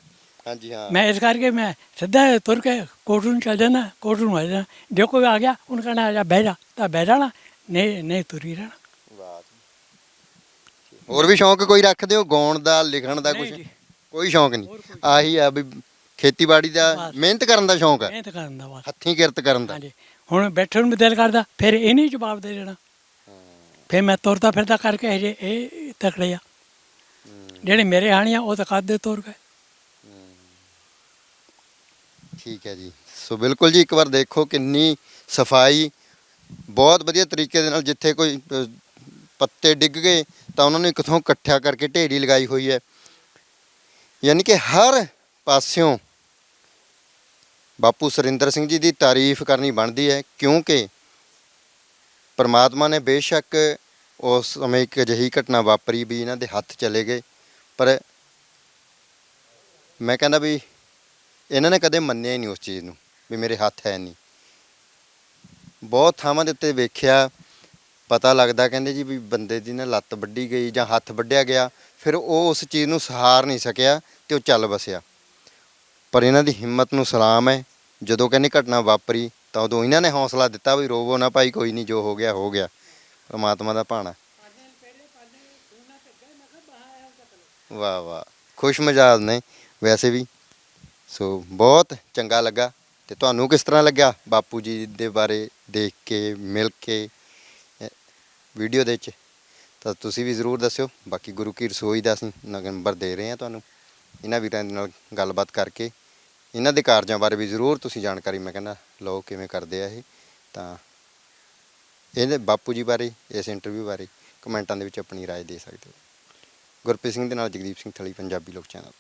A: ਹਾਂਜੀ ਹਾਂ।
B: ਮੈਂ ਇਸ ਕਰਕੇ ਮੈਂ ਸਿੱਧਾ ਤੁਰ ਕੇ ਕੋਟੂ ਨੂੰ ਚੱਲ ਜਾਣਾ ਕੋਟੂ ਨੂੰ ਆ ਜਾਣਾ ਜੇ ਕੋਈ ਆ ਗਿਆ ਉਹਨੂੰ ਕਹਿਣਾ ਆ ਜਾ ਬਹਿ ਜਾ। ਤਾਂ ਬਹਿ ਜਾਣਾ ਨਹੀਂ ਨਹੀਂ ਤੁਰੀ ਰਹਿਣਾ।
A: ਵਾਹ ਜੀ। ਹੋਰ ਵੀ ਸ਼ੌਂਕ ਕੋਈ ਰੱਖਦੇ ਹੋ? ਗਾਉਣ ਦਾ ਲਿਖਣ ਦਾ ਕੁਝ
B: ਜੀ,
A: ਕੋਈ ਸ਼ੌਂਕ
B: ਹੋਰ
A: ਨਹੀਂ ਆਹੀ ਆ ਵੀ ਖੇਤੀਬਾੜੀ ਦਾ
B: ਬਸ।
A: ਮਿਹਨਤ ਕਰਨ ਦਾ ਸ਼ੌਂਕ ਹੈ
B: ਮਿਹਨਤ ਕਰਨ ਦਾ ਬਸ।
A: ਹੱਥੀਂ ਕਿਰਤ ਕਰਨ ਦਾ।
B: ਹਾਂਜੀ। ਹੁਣ ਬੈਠਣ ਨੂੰ ਵੀ ਦਿਲ ਕਰਦਾ ਫਿਰ ਇਹ ਨਹੀਂ ਜਵਾਬ ਦੇ ਦੇਣਾ। ਫਿਰ ਮੈਂ ਤੁਰਦਾ ਫਿਰਦਾ ਕਰਕੇ ਹਜੇ ਇਹ ਤਕੜੇ ਆ। ਜਿਹੜੇ ਮੇਰੇ ਹਾਣੀਆਂ ਉਹ ਤਾਂ ਕਾਦੇ ਤੁਰ ਗਏ।
A: ਠੀਕ ਹੈ ਜੀ। ਸੋ ਬਿਲਕੁਲ ਜੀ ਇੱਕ ਵਾਰ ਦੇਖੋ ਕਿੰਨੀ ਸਫ਼ਾਈ ਬਹੁਤ ਵਧੀਆ ਤਰੀਕੇ ਦੇ ਨਾਲ ਜਿੱਥੇ ਕੋਈ ਅ, ਪੱਤੇ ਡਿੱਗ ਗਏ ਤਾਂ ਉਹਨਾਂ ਨੂੰ ਕਿਥੋਂ ਇਕੱਠਾ ਕਰਕੇ ਢੇਰੀ ਲਗਾਈ ਹੋਈ ਹੈ। ਯਾਨੀ ਕਿ ਹਰ ਪਾਸਿਓਂ ਬਾਪੂ ਸੁਰਿੰਦਰ ਸਿੰਘ ਜੀ ਦੀ ਤਾਰੀਫ ਕਰਨੀ ਬਣਦੀ ਹੈ ਕਿਉਂਕਿ ਪਰਮਾਤਮਾ ਨੇ ਬੇਸ਼ੱਕ ਉਸ ਸਮੇਂ ਇੱਕ ਅਜਿਹੀ ਘਟਨਾ ਵਾਪਰੀ ਵੀ ਇਹਨਾਂ ਦੇ ਹੱਥ ਚਲੇ ਗਏ। ਪਰ ਮੈਂ ਕਹਿੰਦਾ ਵੀ ਇਹਨਾਂ ਨੇ ਕਦੇ ਮੰਨਿਆ ਹੀ ਨਹੀਂ ਉਸ ਚੀਜ਼ ਨੂੰ ਵੀ ਮੇਰੇ ਹੱਥ ਹੈ ਨਹੀਂ। ਬਹੁਤ ਥਾਵਾਂ ਦੇ ਉੱਤੇ ਵੇਖਿਆ, ਪਤਾ ਲੱਗਦਾ ਕਹਿੰਦੇ ਜੀ ਵੀ ਬੰਦੇ ਦੀ ਨਾ ਲੱਤ ਵੱਢੀ ਗਈ ਜਾਂ ਹੱਥ ਵੱਢਿਆ ਗਿਆ, ਫਿਰ ਉਹ ਉਸ ਚੀਜ਼ ਨੂੰ ਸਹਾਰ ਨਹੀਂ ਸਕਿਆ ਤੇ ਉਹ ਚੱਲ ਵਸਿਆ ਪਰ ਇਹਨਾਂ ਦੀ ਹਿੰਮਤ ਨੂੰ ਸਲਾਮ ਹੈ, ਜਦੋਂ ਕਹਿੰਦੇ ਘਟਨਾ ਵਾਪਰੀ ਤਾਂ ਉਦੋਂ ਇਹਨਾਂ ਨੇ ਹੌਸਲਾ ਦਿੱਤਾ ਵੀ ਰੋਵੋ ਨਾ ਭਾਈ, ਕੋਈ ਨਹੀਂ ਜੋ ਹੋ ਗਿਆ ਹੋ ਗਿਆ। ਪਰਮਾਤਮਾ ਦਾ ਭਾਣਾ। ਵਾਹ ਵਾਹ। ਖੁਸ਼ ਮਜਾਜ ਨੇ ਵੈਸੇ ਵੀ। ਸੋ ਬਹੁਤ ਚੰਗਾ ਲੱਗਾ ਤੇ ਤੁਹਾਨੂੰ ਕਿਸ ਤਰ੍ਹਾਂ ਲੱਗਿਆ ਬਾਪੂ ਜੀ ਦੇ ਬਾਰੇ ਦੇਖ ਕੇ ਮਿਲ ਕੇ ਵੀਡੀਓ ਦੇ ਵਿੱਚ ਤਾਂ ਤੁਸੀਂ ਵੀ ਜ਼ਰੂਰ ਦੱਸਿਓ ਬਾਕੀ ਗੁਰੂ ਕੀ ਰਸੋਈ ਦਾ ਅਸੀਂ ਨੰਬਰ ਦੇ ਰਹੇ ਹਾਂ ਤੁਹਾਨੂੰ ਇਹਨਾਂ ਵੀਰਾਂ ਦੇ ਨਾਲ ਗੱਲਬਾਤ ਕਰਕੇ ਇਹਨਾਂ ਦੇ ਕਾਰਜਾਂ ਬਾਰੇ ਵੀ ਜ਼ਰੂਰ ਤੁਸੀਂ ਜਾਣਕਾਰੀ ਮੈਂ ਕਹਿੰਦਾ ਲਓ ਕਿਵੇਂ ਕਰਦੇ ਆ ਇਹ ਤਾਂ ਇਹਦੇ ਬਾਪੂ ਜੀ ਬਾਰੇ ਇਸ ਇੰਟਰਵਿਊ ਬਾਰੇ ਕਮੈਂਟਾਂ ਦੇ ਵਿੱਚ ਆਪਣੀ رائے ਦੇ ਸਕਦੇ ਹੋ ਗੁਰਪ੍ਰੀਤ ਸਿੰਘ ਦੇ ਨਾਲ ਜਗਦੀਪ ਸਿੰਘ ਥਲੀ ਪੰਜਾਬੀ ਲੋਕ ਚੈਨਲ